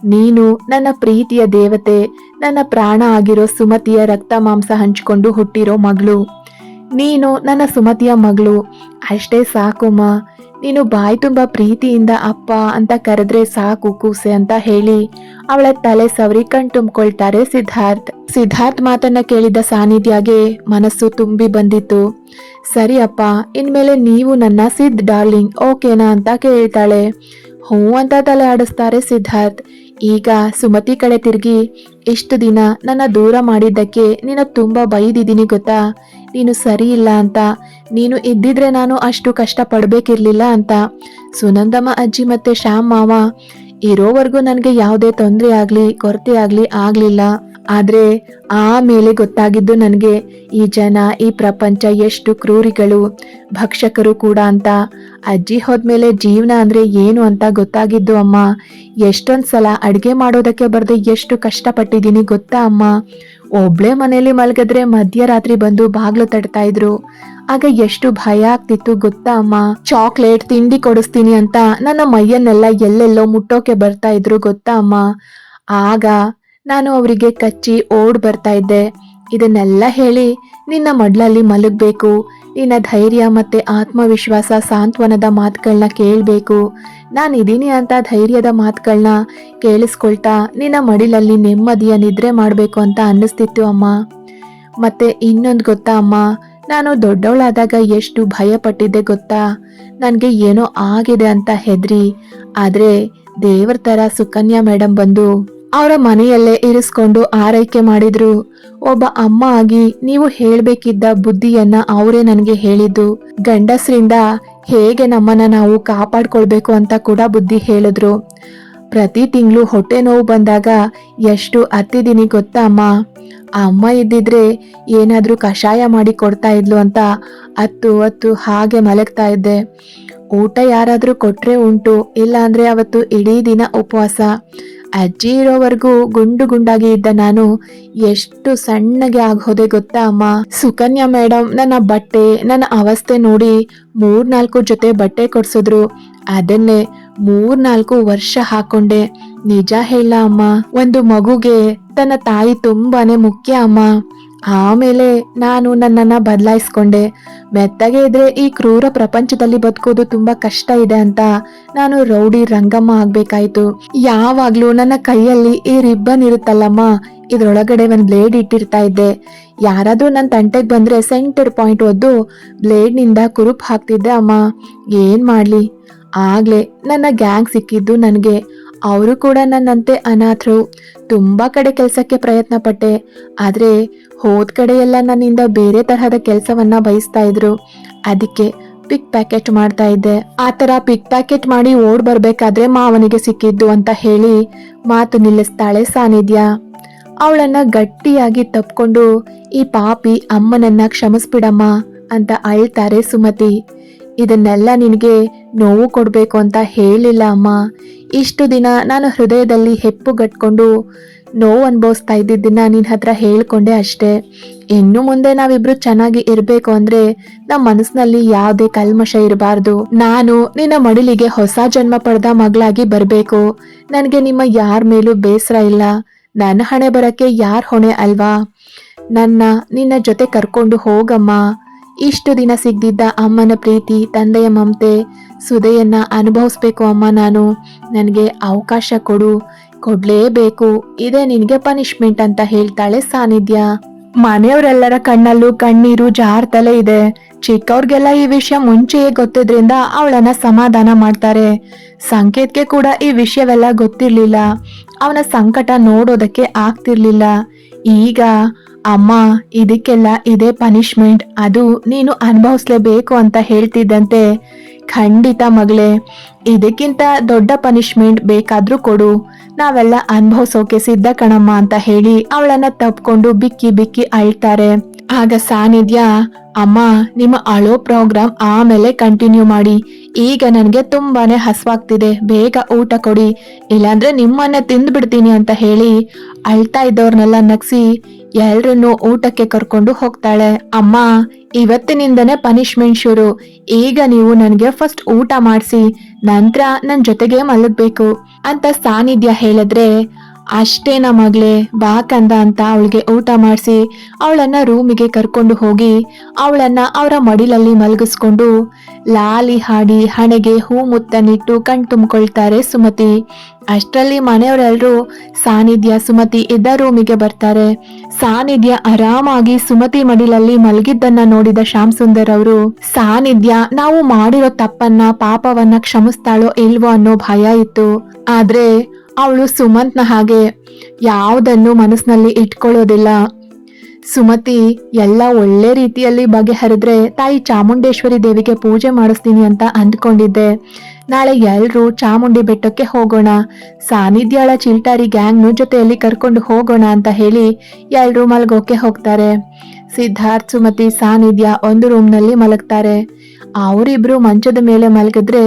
ನೀನು ನನ್ನ ಪ್ರೀತಿಯ ದೇವತೆ, ನನ್ನ ಪ್ರಾಣ ಆಗಿರೋ ಸುಮತಿಯ ರಕ್ತ ಮಾಂಸ ಹಂಚಿಕೊಂಡು ಹುಟ್ಟಿರೋ ಮಗಳು. ನೀನು ನನ್ನ ಸುಮತಿಯ ಮಗಳು. ಅಷ್ಟೇ ಸಾಕುಮ್ಮ. ನೀನು ಬಾಯಿ ತುಂಬ ಪ್ರೀತಿಯಿಂದ ಅಪ್ಪ ಅಂತ ಕರೆದ್ರೆ ಸಾಕು ಕೂಸೆ ಅಂತ ಹೇಳಿ ಅವಳ ತಲೆ ಸವರಿ ಕಣ್ ತುಂಬಿಕೊಳ್ತಾರೆ ಸಿದ್ಧಾರ್ಥ್. ಸಿದ್ಧಾರ್ಥ್ ಮಾತನ್ನ ಕೇಳಿದ ಸಾನಿಧ್ಯಾಗೆ ಮನಸ್ಸು ತುಂಬಿ ಬಂದಿತ್ತು. ಸರಿ ಅಪ್ಪ, ಇನ್ಮೇಲೆ ನೀವು ನನ್ನ ಸಿದ್ಧ ಡಾರ್ಲಿಂಗ್ ಓಕೆನಾ ಅಂತ ಕೇಳ್ತಾಳೆ. ಹ್ಞೂ ಅಂತ ತಲೆ ಆಡಿಸ್ತಾರೆ ಸಿದ್ಧಾರ್ಥ್. ಈಗ ಸುಮತಿ ಕಡೆ ತಿರುಗಿ, ಇಷ್ಟು ದಿನ ನನ್ನ ದೂರ ಮಾಡಿದ್ದಕ್ಕೆ ನೀನು ತುಂಬಾ ಬೈದಿದ್ದೀನಿ ಗೊತ್ತಾ? ನೀನು ಸರಿ ಇಲ್ಲ ಅಂತ, ನೀನು ಇದ್ದಿದ್ರೆ ನಾನು ಅಷ್ಟು ಕಷ್ಟ ಪಡ್ಬೇಕಿರ್ಲಿಲ್ಲ ಅಂತ. ಸುನಂದಮ್ಮ ಅಜ್ಜಿ ಮತ್ತೆ ಶ್ಯಾಮ್ ಮಾವ, ಇರೋವರೆಗೂ ನನಗೆ ಯಾವುದೇ ತೊಂದರೆ ಆಗಲಿ, ಕೊರತೆ ಆಗ್ಲಿ ಆಗ್ಲಿಲ್ಲ. ಆದ್ರೆ ಆಮೇಲೆ ಗೊತ್ತಾಗಿದ್ದು ನನಗೆ, ಈ ಜನ, ಈ ಪ್ರಪಂಚ ಎಷ್ಟು ಕ್ರೂರಿಗಳು, ಭಕ್ಷಕರು ಕೂಡ ಅಂತ. ಅಜ್ಜಿ ಹೋದ್ಮೇಲೆ ಜೀವನ ಅಂದ್ರೆ ಏನು ಅಂತ ಗೊತ್ತಾಗಿದ್ದು ಅಮ್ಮ ಎಷ್ಟೊಂದು ಸಲ ಅಡುಗೆ ಮಾಡೋದಕ್ಕೆ ಬರ್ದೆ ಎಷ್ಟು ಕಷ್ಟಪಟ್ಟಿದ್ದೀನಿ ಗೊತ್ತಾ ಅಮ್ಮ. ಒಬ್ಳೆ ಮನೆಯಲ್ಲಿ ಮಲಗಿದ್ರೆ ಮಧ್ಯರಾತ್ರಿ ಬಂದು ಬಾಗ್ಲು ತಡ್ತಾ ಇದ್ರು. ಆಗ ಎಷ್ಟು ಭಯ ಆಗ್ತಿತ್ತು ಗೊತ್ತಾ ಅಮ್ಮ? ಚಾಕ್ಲೇಟ್ ತಿಂಡಿ ಕೊಡಿಸ್ತೀನಿ ಅಂತ ನನ್ನ ಮೈಯನ್ನೆಲ್ಲ ಎಲ್ಲೆಲ್ಲೋ ಮುಟ್ಟೋಕೆ ಬರ್ತಾ ಇದ್ರು ಗೊತ್ತಾ ಅಮ್ಮ? ಆಗ ನಾನು ಅವರಿಗೆ ಕಚ್ಚಿ ಓಡ್ ಬರ್ತಾ ಇದ್ದೆ. ಇದನ್ನೆಲ್ಲ ಹೇಳಿ ನಿನ್ನ ಮಡ್ಲಲ್ಲಿ ಮಲಗಬೇಕು. ನಿನ್ನ ಧೈರ್ಯ ಮತ್ತೆ ಆತ್ಮವಿಶ್ವಾಸ ಸಾಂತ್ವನದ ಮಾತುಗಳನ್ನ ಕೇಳಬೇಕು. ನಾನು ಇದೀನಿ ಅಂತ ಧೈರ್ಯದ ಮಾತುಗಳನ್ನ ಕೇಳಿಸ್ಕೊಳ್ತಾ ನಿನ್ನ ಮಡಿಲಲ್ಲಿ ನೆಮ್ಮದಿಯ ನಿದ್ರೆ ಮಾಡಬೇಕು ಅಂತ ಅನ್ನಿಸ್ತಿತ್ತು ಅಮ್ಮ. ಮತ್ತೆ ಇನ್ನೊಂದು ಗೊತ್ತಾ ಅಮ್ಮ? ನಾನು ದೊಡ್ಡವಳಾದಾಗ ಎಷ್ಟು ಭಯ ಪಟ್ಟಿದ್ದೆ ಗೊತ್ತಾ? ನನಗೆ ಏನೋ ಆಗಿದೆ ಅಂತ ಹೆದ್ರಿ. ಆದರೆ ದೇವರ ಥರ ಸುಕನ್ಯಾ ಮೇಡಮ್ ಬಂದು ಅವರ ಮನೆಯಲ್ಲೇ ಇರಿಸ್ಕೊಂಡು ಆರೈಕೆ ಮಾಡಿದ್ರು. ಒಬ್ಬ ಅಮ್ಮ ಆಗಿ, ನೀವು ಹೇಳ್ಬೇಕಿದ್ದ ಬುದ್ಧಿಯನ್ನ ಅವರೇ ನನಗೆ ಹೇಳಿದ್ದು. ಗಂಡಸರಿಂದ ಹೇಗೆ ನಮ್ಮನ್ನ ನಾವು ಕಾಪಾಡ್ಕೊಳ್ಬೇಕು ಅಂತ ಕೂಡ ಬುದ್ಧಿ ಹೇಳಿದ್ರು. ಪ್ರತಿ ತಿಂಗಳು ಹೊಟ್ಟೆ ನೋವು ಬಂದಾಗ ಎಷ್ಟು ಅತ್ತಿದ್ದೀನಿ ಗೊತ್ತಾ ಅಮ್ಮ? ಅಮ್ಮ ಇದ್ದಿದ್ರೆ ಏನಾದರೂ ಕಷಾಯ ಮಾಡಿ ಕೊಡ್ತಾ ಇದ್ಲು ಅಂತ ಅತ್ತು ಅತ್ತು ಹಾಗೆ ಮಲಗ್ತಾ ಇದ್ದೆ. ಊಟ ಯಾರಾದರೂ ಕೊಟ್ಟರೆ ಉಂಟು, ಇಲ್ಲಾಂದರೆ ಅವತ್ತು ಇಡೀ ದಿನ ಉಪವಾಸ. ಅಜ್ಜಿ ಇರೋವರೆಗೂ ಗುಂಡು ಗುಂಡಾಗಿ ಇದ್ದ ನಾನು ಎಷ್ಟು ಸಣ್ಣಗೆ ಆಗೋದೆ ಗೊತ್ತಾ, ಅಮ್ಮ? ಸುಕನ್ಯಾ ಮೇಡಮ್ ನನ್ನ ಬಟ್ಟೆ, ನನ್ನ ಅವಸ್ಥೆ ನೋಡಿ ಮೂರ್ನಾಲ್ಕು ಜೊತೆ ಬಟ್ಟೆ ಕೊಡ್ಸಿದ್ರು. ಅದನ್ನೇ ಮೂರ್ನಾಲ್ಕು ವರ್ಷ ಹಾಕೊಂಡೆ. ನಿಜ ಹೇಳ, ಅಮ್ಮ. ಒಂದು ಮಗುಗೆ ತನ್ನ ತಾಯಿ ತುಂಬಾನೇ ಮುಖ್ಯ, ಅಮ್ಮ. ಆಮೇಲೆ ನಾನು ನನ್ನನ್ನ ಬದಲಾಯಿಸ್ಕೊಂಡೆ. ಮೆತ್ತಗೆ ಇದ್ರೆ ಈ ಕ್ರೂರ ಪ್ರಪಂಚದಲ್ಲಿ ಬದುಕೋದು ತುಂಬಾ ಕಷ್ಟ ಇದೆ ಅಂತ ನಾನು ರೌಡಿ ರಂಗಮ್ಮ ಆಗ್ಬೇಕಾಯ್ತು. ಯಾವಾಗ್ಲೂ ನನ್ನ ಕೈಯಲ್ಲಿ ಈ ರಿಬ್ಬನ್ ಇರುತ್ತಲ್ಲಮ್ಮ, ಇದ್ರೊಳಗಡೆ ಒಂದು ಬ್ಲೇಡ್ ಇಟ್ಟಿರ್ತಾ ಇದ್ದೆ. ಯಾರಾದ್ರೂ ನನ್ನ ತಂಟೆಗೆ ಬಂದ್ರೆ ಸೆಂಟರ್ ಪಾಯಿಂಟ್ ಒದ್ದು ಬ್ಲೇಡ್ನಿಂದ ಕುರುಪ್ ಹಾಕ್ತಿದ್ದೆ ಅಮ್ಮ. ಏನ್ ಮಾಡ್ಲಿ? ಆಗ್ಲೇ ನನ್ನ ಗ್ಯಾಂಗ್ ಸಿಕ್ಕಿದ್ದು ನನಗೆ. ಅವರು ಕೂಡ ನನ್ನಂತೆ ಅನಾಥರು. ತುಂಬಾ ಕಡೆ ಕೆಲಸಕ್ಕೆ ಪ್ರಯತ್ನ ಪಟ್ಟೆ ಆದರೆ ಹೋದ ಕಡೆಯೆಲ್ಲ ನನ್ನಿಂದ ಬೇರೆ ತರಹದ ಕೆಲಸವನ್ನ ಬಯಸ್ತಾ ಇದ್ರು. ಅದಕ್ಕೆ ಪಿಕ್ ಪ್ಯಾಕೆಟ್ ಮಾಡ್ತಾ ಇದ್ದೆ. ಆ ತರ ಪಿಕ್ ಪ್ಯಾಕೆಟ್ ಮಾಡಿ ಓಡ್ ಬರ್ಬೇಕಾದ್ರೆ ಮಾವನಿಗೆ ಸಿಕ್ಕಿದ್ದು ಅಂತ ಹೇಳಿ ಮಾತು ನಿಲ್ಲಿಸ್ತಾಳೆ ಸಾನಿಧ್ಯ. ಅವಳನ್ನ ಗಟ್ಟಿಯಾಗಿ ತಪ್ಕೊಂಡು, ಈ ಪಾಪಿ ಅಮ್ಮನನ್ನ ಕ್ಷಮಿಸ್ಬಿಡಮ್ಮ ಅಂತ ಅಳ್ತಾರೆ ಸುಮತಿ. ಇದನ್ನೆಲ್ಲ ನಿನಗೆ ನೋವು ಕೊಡಬೇಕು ಅಂತ ಹೇಳಿಲ್ಲ ಅಮ್ಮ. ಇಷ್ಟು ದಿನ ನಾನು ಹೃದಯದಲ್ಲಿ ಹೆಪ್ಪುಗಟ್ಕೊಂಡು ನೋವು ಅನುಭವಿಸ್ತಾ ಇದ್ದಿದ್ದನ್ನ ನಿನ್ನ ಹತ್ರ ಹೇಳ್ಕೊಂಡೆ ಅಷ್ಟೇ. ಇನ್ನು ಮುಂದೆ ನಾವಿಬ್ರು ಚೆನ್ನಾಗಿ ಇರಬೇಕು ಅಂದ್ರೆ ನಮ್ಮ ಮನಸ್ಸಿನಲ್ಲಿ ಯಾವುದೇ ಕಲ್ಮಶ ಇರಬಾರ್ದು. ನಾನು ನಿನ್ನ ಮಡಿಲಿಗೆ ಹೊಸ ಜನ್ಮ ಪಡೆದ ಮಗಳಾಗಿ ಬರಬೇಕು. ನನಗೆ ನಿಮ್ಮ ಯಾರ ಮೇಲೂ ಬೇಸರ ಇಲ್ಲ. ನನ್ನ ಹಣೆ ಬರಕ್ಕೆ ಯಾರ ಹೊಣೆ ಅಲ್ವಾ? ನನ್ನ ನಿನ್ನ ಜೊತೆ ಕರ್ಕೊಂಡು ಹೋಗಮ್ಮ. ಇಷ್ಟು ದಿನ ಸಿಗ್ದಿದ್ದ ಅಮ್ಮನ ಪ್ರೀತಿ, ತಂದೆಯ ಮಮತೆ ಸುದೆಯನ್ನ ಅನುಭವಿಸ್ಬೇಕು ಅಮ್ಮ ನಾನು. ನನಗೆ ಅವಕಾಶ ಕೊಡು, ಕೊಡ್ಲೇಬೇಕು. ಇದೇ ನಿನಗೆ ಪನಿಷ್ಮೆಂಟ್ ಅಂತ ಹೇಳ್ತಾಳೆ ಸಾನಿಧ್ಯ. ಮನೆಯವರೆಲ್ಲರ ಕಣ್ಣಲ್ಲೂ ಕಣ್ಣೀರು ಜಾರ್ತಲೇ ಇದೆ. ಚಿಕ್ಕವ್ರಿಗೆಲ್ಲ ಈ ವಿಷಯ ಮುಂಚೆಯೇ ಗೊತ್ತಿದ್ರಿಂದ ಅವಳನ್ನ ಸಮಾಧಾನ ಮಾಡ್ತಾರೆ. ಸಂಕೇತ್ಗೆ ಕೂಡ ಈ ವಿಷಯವೆಲ್ಲ ಗೊತ್ತಿರ್ಲಿಲ್ಲ. ಅವನ ಸಂಕಟ ನೋಡೋದಕ್ಕೆ ಆಗ್ತಿರ್ಲಿಲ್ಲ. ಈಗ ಅಮ್ಮ, ಇದಕ್ಕೆಲ್ಲ ಇದೇ ಪನಿಷ್ಮೆಂಟ್ ಅದು ನೀನು ಅನುಭವಿಸ್ಲೇಬೇಕು ಅಂತ ಹೇಳ್ತಿದ್ದಂತೆ. ಖಂಡಿತ ಮಗಳೇ, ಇದಕ್ಕಿಂತ ದೊಡ್ಡ ಪನಿಷ್ಮೆಂಟ್ ಬೇಕಾದ್ರೂ ಕೊಡು. ನಾವೆಲ್ಲ ಅನುಭವಿಸೋಕೆ ಸಿದ್ಧ ಕಣಮ್ಮ ಅಂತ ಹೇಳಿ ಅವಳನ್ನ ತಪ್ಕೊಂಡು ಬಿಕ್ಕಿ ಬಿಕ್ಕಿ ಅಳ್ತಾರೆ. ಆಗ ಸಾನಿಧ್ಯ, ಅಮ್ಮ, ನಿಮ್ಮ ಅಳೋ ಪ್ರೋಗ್ರಾಮ್ ಆಮೇಲೆ ಕಂಟಿನ್ಯೂ ಮಾಡಿ. ಈಗ ನನಗೆ ತುಂಬಾನೇ ಹಸ್ವಾಗ್ತಿದೆ, ಬೇಗ ಊಟ ಕೊಡಿ. ಇಲ್ಲಾಂದ್ರೆ ನಿಮ್ಮನ್ನ ತಿಂದ್ಬಿಡ್ತೀನಿ ಅಂತ ಹೇಳಿ ಅಳ್ತಾ ಇದ್ದವ್ರನ್ನೆಲ್ಲ ನಗ್ಸಿ ಎಲ್ರನ್ನೂ ಊಟಕ್ಕೆ ಕರ್ಕೊಂಡು ಹೋಗ್ತಾಳೆ. ಅಮ್ಮ, ಇವತ್ತಿನಿಂದನೇ ಪನಿಷ್ಮೆಂಟ್ ಶುರು. ಈಗ ನೀವು ನನಗೆ ಫಸ್ಟ್ ಊಟ ಮಾಡಿಸಿ, ನಂತರ ನನ್ನ ಜೊತೆಗೆ ಮಲಗಬೇಕು ಅಂತ ಸಾನ್ನಿಧ್ಯ ಹೇಳಿದ್ರೆ, ಅಷ್ಟೇ ಮಗಳೇ, ಬಾ ಕಂದ ಅಂತ ಅವಳಿಗೆ ಊಟ ಮಾಡಿಸಿ, ಅವಳನ್ನ ರೂಮಿಗೆ ಕರ್ಕೊಂಡು ಹೋಗಿ, ಅವಳನ್ನ ಅವರ ಮಡಿಲಲ್ಲಿ ಮಲಗಿಸ್ಕೊಂಡು ಲಾಲಿ ಹಾಡಿ ಹಣೆಗೆ ಹೂ ಮುತ್ತನಿಟ್ಟು ಕಣ್ ತುಂಬಿಕೊಳ್ತಾರೆ ಸುಮತಿ. ಅಷ್ಟರಲ್ಲಿ ಮನೆಯವರೆಲ್ಲರೂ ಸಾನಿಧ್ಯ, ಸುಮತಿ ಇದ್ದ ರೂಮಿಗೆ ಬರ್ತಾರೆ. ಸಾನಿಧ್ಯ ಆರಾಮಾಗಿ ಸುಮತಿ ಮಡಿಲಲ್ಲಿ ಮಲಗಿದ್ದನ್ನ ನೋಡಿದ ಶ್ಯಾಮ್ ಸುಂದರ್ ಅವರು, ಸಾನಿಧ್ಯ, ನಾವು ಮಾಡಿರೋ ತಪ್ಪನ್ನ, ಪಾಪವನ್ನ ಕ್ಷಮಿಸ್ತಾಳೋ ಇಲ್ವೋ ಅನ್ನೋ ಭಯ ಇತ್ತು. ಆದ್ರೆ ಅವಳು ಸುಮಂತ್ನ ಹಾಗೆ ಯಾವುದನ್ನು ಮನಸ್ಸಿನಲ್ಲಿ ಇಟ್ಕೊಳ್ಳೋದಿಲ್ಲ. ಸುಮತಿ, ಎಲ್ಲ ಒಳ್ಳೆ ರೀತಿಯಲ್ಲಿ ಬಗೆಹರಿದ್ರೆ ತಾಯಿ ಚಾಮುಂಡೇಶ್ವರಿ ದೇವಿಗೆ ಪೂಜೆ ಮಾಡಿಸ್ತೀನಿ ಅಂತ ಅಂದ್ಕೊಂಡಿದ್ದೆ. ನಾಳೆ ಎಲ್ಲರೂ ಚಾಮುಂಡಿ ಬೆಟ್ಟಕ್ಕೆ ಹೋಗೋಣ. ಸಾನ್ನಿಧ್ಯಾಳ ಚಿಲ್ಟಾರಿ ಗ್ಯಾಂಗ್ನು ಜೊತೆಯಲ್ಲಿ ಕರ್ಕೊಂಡು ಹೋಗೋಣ ಅಂತ ಹೇಳಿ ಎಲ್ಲರೂ ಮಲಗೋಕೆ ಹೋಗ್ತಾರೆ. ಸಿದ್ಧಾರ್ಥ್, ಸುಮತಿ ಸಾನಿಧ್ಯ ಒಂದು ರೂಮ್ನಲ್ಲಿ ಮಲಗ್ತಾರೆ. ಅವರಿಬ್ರು ಮಂಚದ ಮೇಲೆ ಮಲಗಿದ್ರೆ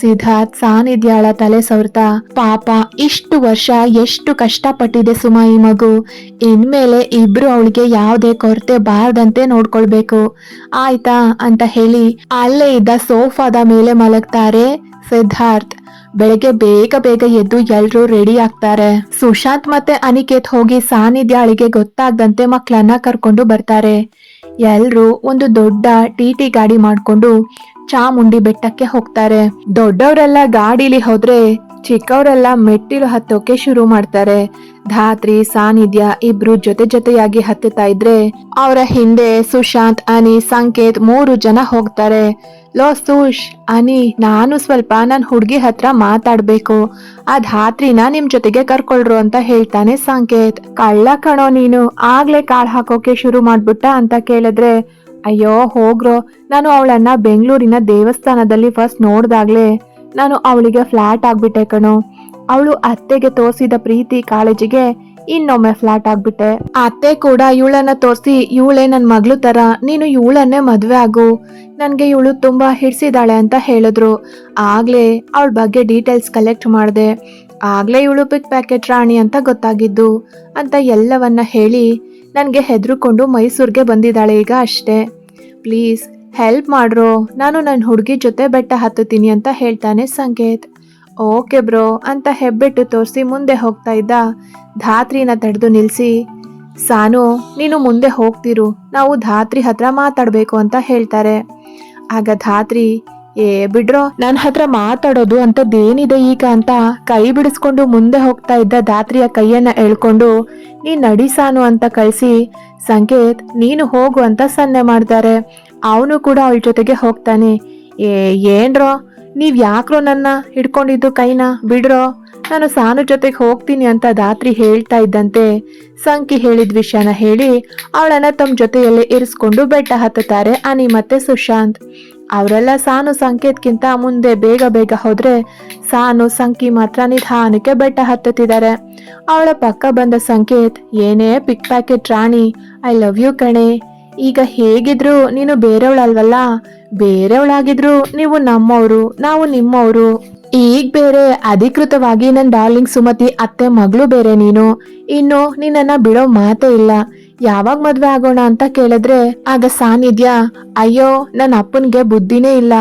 ಸಿದ್ಧಾರ್ಥ್ ಸಾನಿದ್ಯಾಳ ತಲೆ ಸವರ್ತಾ, ಪಾಪ, ಇಷ್ಟು ವರ್ಷ ಎಷ್ಟು ಕಷ್ಟಪಟ್ಟಿದೆ ಸುಮಾ ಈ ಮಗು. ಇನ್ಮೇಲೆ ಇಬ್ರು ಅವಳಿಗೆ ಯಾವುದೇ ಕೊರತೆ ಬಾರದಂತೆ ನೋಡ್ಕೊಳ್ಬೇಕು. ಆಯ್ತಾ? ಅಂತ ಹೇಳಿ ಅಲ್ಲೇ ಇದ್ದ ಸೋಫಾದ ಮೇಲೆ ಮಲಗ್ತಾರೆ ಸಿದ್ಧಾರ್ಥ್. ಬೆಳಗ್ಗೆ ಬೇಗ ಬೇಗ ಎದ್ದು ಎಲ್ರೂ ರೆಡಿ ಆಗ್ತಾರೆ. ಸುಶಾಂತ್ ಮತ್ತೆ ಅನಿಕೇತ್ ಹೋಗಿ ಸಾನಿಧ್ಯಾಳಿಗೆ ಗೊತ್ತಾಗದಂತೆ ಮಕ್ಕಳನ್ನ ಕರ್ಕೊಂಡು ಬರ್ತಾರೆ. ಎಲ್ರೂ ಒಂದು ದೊಡ್ಡ ಟಿ ಟಿ ಗಾಡಿ ಮಾಡ್ಕೊಂಡು ಚಾಮುಂಡಿ ಬೆಟ್ಟಕ್ಕೆ ಹೋಗ್ತಾರೆ. ದೊಡ್ಡವರೆಲ್ಲ ಗಾಡಿಲಿ ಹೋದ್ರೆ ಚಿಕ್ಕವರೆಲ್ಲ ಮೆಟ್ಟಿಲು ಹತ್ತೋಕೆ ಶುರು ಮಾಡ್ತಾರೆ. ಧಾತ್ರಿ, ಸಾನಿಧ್ಯ ಇಬ್ರು ಜೊತೆ ಜೊತೆಯಾಗಿ ಹತ್ತುತ್ತಾ ಇದ್ರೆ ಅವರ ಹಿಂದೆ ಸುಶಾಂತ್, ಅನಿ, ಸಂಕೇತ್ ಮೂರು ಜನ ಹೋಗ್ತಾರೆ. ಲೋ, ಸುಶ್, ಅನಿ, ನಾನು ಸ್ವಲ್ಪ ನನ್ನ ಹುಡ್ಗಿ ಹತ್ರ ಮಾತಾಡ್ಬೇಕು. ಆ ಧಾತ್ರಿನ ನಿಮ್ ಜೊತೆಗೆ ಕರ್ಕೊಳ್ರು ಅಂತ ಹೇಳ್ತಾನೆ ಸಂಕೇತ್. ಕಳ್ಳ ಕಣೋ ನೀನು, ಆಗ್ಲೇ ಕಾಳ್ ಹಾಕೋಕೆ ಶುರು ಮಾಡ್ಬಿಟ್ಟ ಅಂತ ಕೇಳಿದ್ರೆ ಅಯ್ಯೋ, ಹೋಗ್ರೋ. ನಾನು ಅವಳನ್ನ ಬೆಂಗಳೂರಿನ ದೇವಸ್ಥಾನದಲ್ಲಿ ಫಸ್ಟ್ ನೋಡ್ದಾಗ್ಲೇ ನಾನು ಅವಳಿಗೆ ಫ್ಲಾಟ್ ಆಗ್ಬಿಟ್ಟೆ ಕಣೋ. ಅವಳು ಅತ್ತೆಗೆ ತೋರಿಸಿದ ಪ್ರೀತಿ ಕಾಳಜಿಗೆ ಇನ್ನೊಮ್ಮೆ ಫ್ಲಾಟ್ ಆಗ್ಬಿಟ್ಟೆ. ಅತ್ತೆ ಕೂಡ ಇವಳನ್ನ ತೋರಿಸಿ, ಇವಳೇ ನನ್ನ ಮಗಳು ತರ, ನೀನು ಇವಳನ್ನೇ ಮದುವೆ ಆಗು. ನನಗೆ ಇವಳು ತುಂಬಾ ಹಿಡ್ಸಿದಾಳೆ ಅಂತ ಹೇಳಿದ್ರು. ಆಗ್ಲೇ ಅವಳ ಬಗ್ಗೆ ಡೀಟೇಲ್ಸ್ ಕಲೆಕ್ಟ್ ಮಾಡಿದೆ. ಆಗ್ಲೇ ಇವಳು ಪಿಕ್ ಪ್ಯಾಕೆಟ್ ರಾಣಿ ಅಂತ ಗೊತ್ತಾಗಿದ್ದು ಅಂತ ಎಲ್ಲವನ್ನ ಹೇಳಿ ನನಗೆ ಹೆದರ್ಕೊಂಡು ಮೈಸೂರಿಗೆ ಬಂದಿದ್ದಾಳೆ ಈಗ ಅಷ್ಟೇ. ಪ್ಲೀಸ್, ಹೆಲ್ಪ್ ಮಾಡ್ರೋ. ನಾನು ನನ್ನ ಹುಡುಗಿ ಜೊತೆ ಬೆಟ್ಟ ಹತ್ತುತ್ತೀನಿ ಅಂತ ಹೇಳ್ತಾನೆ ಸಂಕೇತ್. ಓಕೆ ಬ್ರೋ, ಅಂತ ಹೆಬ್ಬೆಟ್ಟು ತೋರಿಸಿ ಮುಂದೆ ಹೋಗ್ತಾ ಇದ್ದ. ಧಾತ್ರಿನ ತಡೆದು ನಿಲ್ಲಿಸಿ ಸಾನು, ನೀನು ಮುಂದೆ ಹೋಗ್ತಿರು. ನಾವು ಧಾತ್ರಿ ಹತ್ರ ಮಾತಾಡಬೇಕು ಅಂತ ಹೇಳ್ತಾರೆ. ಆಗ ಧಾತ್ರಿ ಏ, ಬಿಡ್ರೋ, ನನ್ ಹತ್ರ ಮಾತಾಡೋದು ಅಂತದ್ದೇನಿದೆ ಈಗ ಅಂತ ಕೈ ಬಿಡಿಸ್ಕೊಂಡು ಮುಂದೆ ಹೋಗ್ತಾ ಇದ್ದ ದಾತ್ರಿಯ ಕೈಯನ್ನ ಎಳ್ಕೊಂಡು, ನೀ ನಡಿ ಸಾನು ಅಂತ ಕಳಿಸಿ, ಸಂಕೇತ್, ನೀನು ಹೋಗು ಅಂತ ಸನ್ನೆ ಮಾಡ್ತಾರೆ. ಅವನು ಕೂಡ ಅವಳ ಜೊತೆಗೆ ಹೋಗ್ತಾನೆ. ಏ, ಏನ್ರೋ, ನೀವ್ ಯಾಕ್ರೋ ನನ್ನ ಹಿಡ್ಕೊಂಡಿದ್ದು ಕೈನ? ಬಿಡ್ರೋ, ನಾನು ಸಾನು ಜೊತೆಗೆ ಹೋಗ್ತೀನಿ ಅಂತ ದಾತ್ರಿ ಹೇಳ್ತಾ ಇದ್ದಂತೆ ಸಂಕಿ ಹೇಳಿದ ವಿಷಯನ ಹೇಳಿ, ಅವಳನ್ನ ತಮ್ಮ ಜೊತೆಯಲ್ಲೇ ಇರಿಸ್ಕೊಂಡು ಬೆಟ್ಟ ಹತ್ತುತ್ತಾರೆ ಅನಿ ಮತ್ತೆ ಸುಶಾಂತ್. ಅವರೆಲ್ಲ ಸಾನು ಸಂಕೇತ್ಗಿಂತ ಮುಂದೆ ಬೇಗ ಬೇಗ ಹೋದ್ರೆ ಸಾನು ಸಂಕಿ ಮಾತ್ರ ನಿಧಾನಕ್ಕೆ ಬೆಟ್ಟ ಹತ್ತುತ್ತಿದ್ದಾರೆ. ಅವಳ ಪಕ್ಕ ಬಂದ ಸಂಕೇತ್, ಏನೇ ಪಿಕ್ ಪ್ಯಾಕೆಟ್ ರಾಣಿ ಐ ಲವ್ ಯು ಕಣೆ. ಈಗ ಹೇಗಿದ್ರು ನೀನು ಬೇರೆಯವಳಲ್ವಲ್ಲ ಬೇರೆಯವಳಾಗಿದ್ರು ನೀವು ನಮ್ಮವರು, ನಾವು ನಿಮ್ಮವರು. ಈಗ ಬೇರೆ ಅಧಿಕೃತವಾಗಿ ನನ್ನ ಡಾರ್ಲಿಂಗ್ ಸುಮತಿ ಅತ್ತೆ ಮಗಳು ಬೇರೆ ನೀನು. ಇನ್ನು ನಿನ್ನನ್ನು ಬಿಡೋ ಮಾತೇ ಇಲ್ಲ. ಯಾವಾಗ ಮದ್ವೆ ಆಗೋಣ ಅಂತ ಕೇಳಿದ್ರೆ, ಆಗ ಸಾನಿಧ್ಯ ಅಯ್ಯೋ ನನ್ನ ಅಪ್ಪನ್ಗೆ ಬುದ್ಧಿನೇ ಇಲ್ಲ.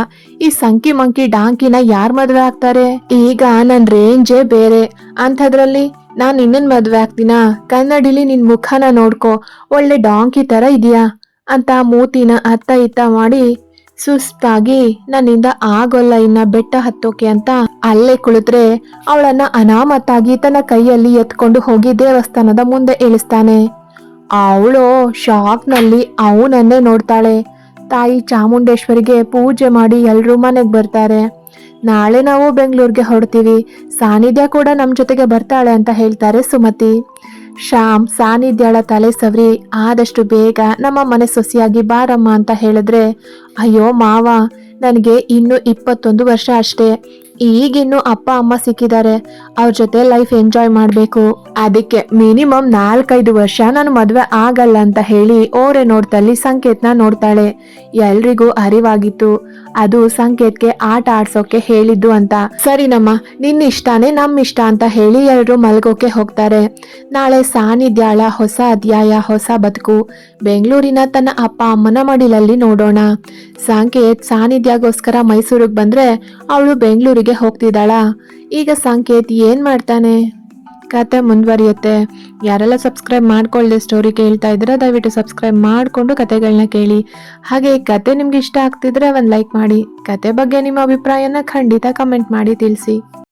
ಈ ಸಂಕಿ ಮಂಕಿ ಡಾಂಕಿನ ಯಾರ್ ಮದ್ವೆ ಆಗ್ತಾರೆ? ಈಗ ನನ್ ರೇಂಜೇ ಬೇರೆ. ಅಂಥದ್ರಲ್ಲಿ ನಾನ್ ಇನ್ನೊಂದ್ ಮದ್ವೆ ಆಗ್ತೀನಾ? ಕನ್ನಡಿಲಿ ನಿನ್ ಮುಖನ ನೋಡ್ಕೋ. ಒಳ್ಳೆ ಡಾಂಕಿ ತರ ಇದೆಯಾ? ಅಂತ ಮೂತಿನ ಅತ್ತ ಇತ್ತ ಮಾಡಿ, ಸುಸ್ತಾಗಿ, ನನ್ನಿಂದ ಆಗೋಲ್ಲ ಇನ್ನ ಬೆಟ್ಟ ಹತ್ತೋಕೆ ಅಂತ. ಅಲ್ಲೇ ಕುಳಿತ್ರೆ, ಅವಳನ್ನ ಅನಾಮತ್ತಾಗಿ ತನ್ನ ಕೈಯಲ್ಲಿ ಎತ್ಕೊಂಡು ಹೋಗಿ ದೇವಸ್ಥಾನದ ಮುಂದೆ ಇಳಿಸ್ತಾನೆ. ಅವಳು ಶಾಕ್ನಲ್ಲಿ ಅವನನ್ನೇ ನೋಡ್ತಾಳೆ. ತಾಯಿ ಚಾಮುಂಡೇಶ್ವರಿಗೆ ಪೂಜೆ ಮಾಡಿ ಎಲ್ಲರೂ ಮನೆಗೆ ಬರ್ತಾರೆ. ನಾಳೆ ನಾವು ಬೆಂಗಳೂರಿಗೆ ಹೊರಡ್ತೀವಿ. ಸಾನಿಧ್ಯ ಕೂಡ ನಮ್ಮ ಜೊತೆಗೆ ಬರ್ತಾಳೆ ಅಂತ ಹೇಳ್ತಾರೆ ಸುಮತಿ. ಶ್ಯಾಮ್ ಸಾನಿಧ್ಯಳ ತಲೆ ಸವರಿ. ಆದಷ್ಟು ಬೇಗ ನಮ್ಮ ಮನೆ ಸೊಸಿಯಾಗಿ ಬಾರಮ್ಮ ಅಂತ ಹೇಳಿದ್ರೆ, ಅಯ್ಯೋ ಮಾವ, ನನಗೆ ಇನ್ನೂ ಇಪ್ಪತ್ತೊಂದು ವರ್ಷ ಅಷ್ಟೇ. ಈಗಿನ್ನು ಅಪ್ಪ, ಅಮ್ಮ ಸಿಕ್ಕಿದ್ದಾರೆ. ಅವ್ರ ಜೊತೆ ಲೈಫ್ ಎಂಜಾಯ್ ಮಾಡಬೇಕು. ಅದಕ್ಕೆ ಮಿನಿಮಮ್ ನಾಲ್ಕೈದು ವರ್ಷ ನಾನು ಮದುವೆ ಆಗಲ್ಲ ಅಂತ ಹೇಳಿ ಓರೆ ನೋಡ್ತಲ್ಲಿ ಸಂಕೇತನ ನೋಡ್ತಾಳೆ. ಎಲ್ರಿಗೂ ಅರಿವಾಗಿತ್ತು. ಅದು ಸಂಕೇತ್ಗೆ ಆಟ ಆಡ್ಸೋಕೆ ಹೇಳಿದ್ದು ಅಂತ. ಸರಿನಮ್ಮ ನಿನ್ನ ಇಷ್ಟಾನೇ ನಮ್ಮ ಇಷ್ಟ ಅಂತ ಹೇಳಿ ಎಲ್ರು ಮಲ್ಗೋಕೆ ಹೋಗ್ತಾರೆ. ನಾಳೆ ಸಾನಿಧ್ಯಾಳ ಹೊಸ ಅಧ್ಯಾಯ, ಹೊಸ ಬದುಕು. ಬೆಂಗಳೂರಿನ ತನ್ನ ಅಪ್ಪ ಅಮ್ಮನ ಮಡಿಲಲ್ಲಿ ನೋಡೋಣ. ಸಂಕೇತ್ ಸಾನಿಧ್ಯಗೋಸ್ಕರ ಮೈಸೂರಿಗೆ ಬಂದ್ರೆ ಅವಳು ಬೆಂಗಳೂರಿಗೆ ಹೋಗ್ತಿದ್ದಾಳ. ಈಗ ಸಂಕೇತ್ ಏನ್ ಮಾಡ್ತಾನೆ? ಕತೆ ಮುಂದುವರಿಯುತ್ತೆ. ಯಾರೆಲ್ಲ ಸಬ್ಸ್ಕ್ರೈಬ್ ಮಾಡ್ಕೊಳ್ಳದೆ ಸ್ಟೋರಿ ಕೇಳ್ತಾ ಇದ್ರೆ ದಯವಿಟ್ಟು ಸಬ್ಸ್ಕ್ರೈಬ್ ಮಾಡಿಕೊಂಡು ಕತೆಗಳನ್ನ ಕೇಳಿ. ಹಾಗೆ ಕತೆ ನಿಮ್ಗೆ ಇಷ್ಟ ಆಗ್ತಿದ್ರೆ ಒಂದು ಲೈಕ್ ಮಾಡಿ. ಕತೆ ಬಗ್ಗೆ ನಿಮ್ಮ ಅಭಿಪ್ರಾಯನ ಖಂಡಿತ ಕಮೆಂಟ್ ಮಾಡಿ ತಿಳಿಸಿ.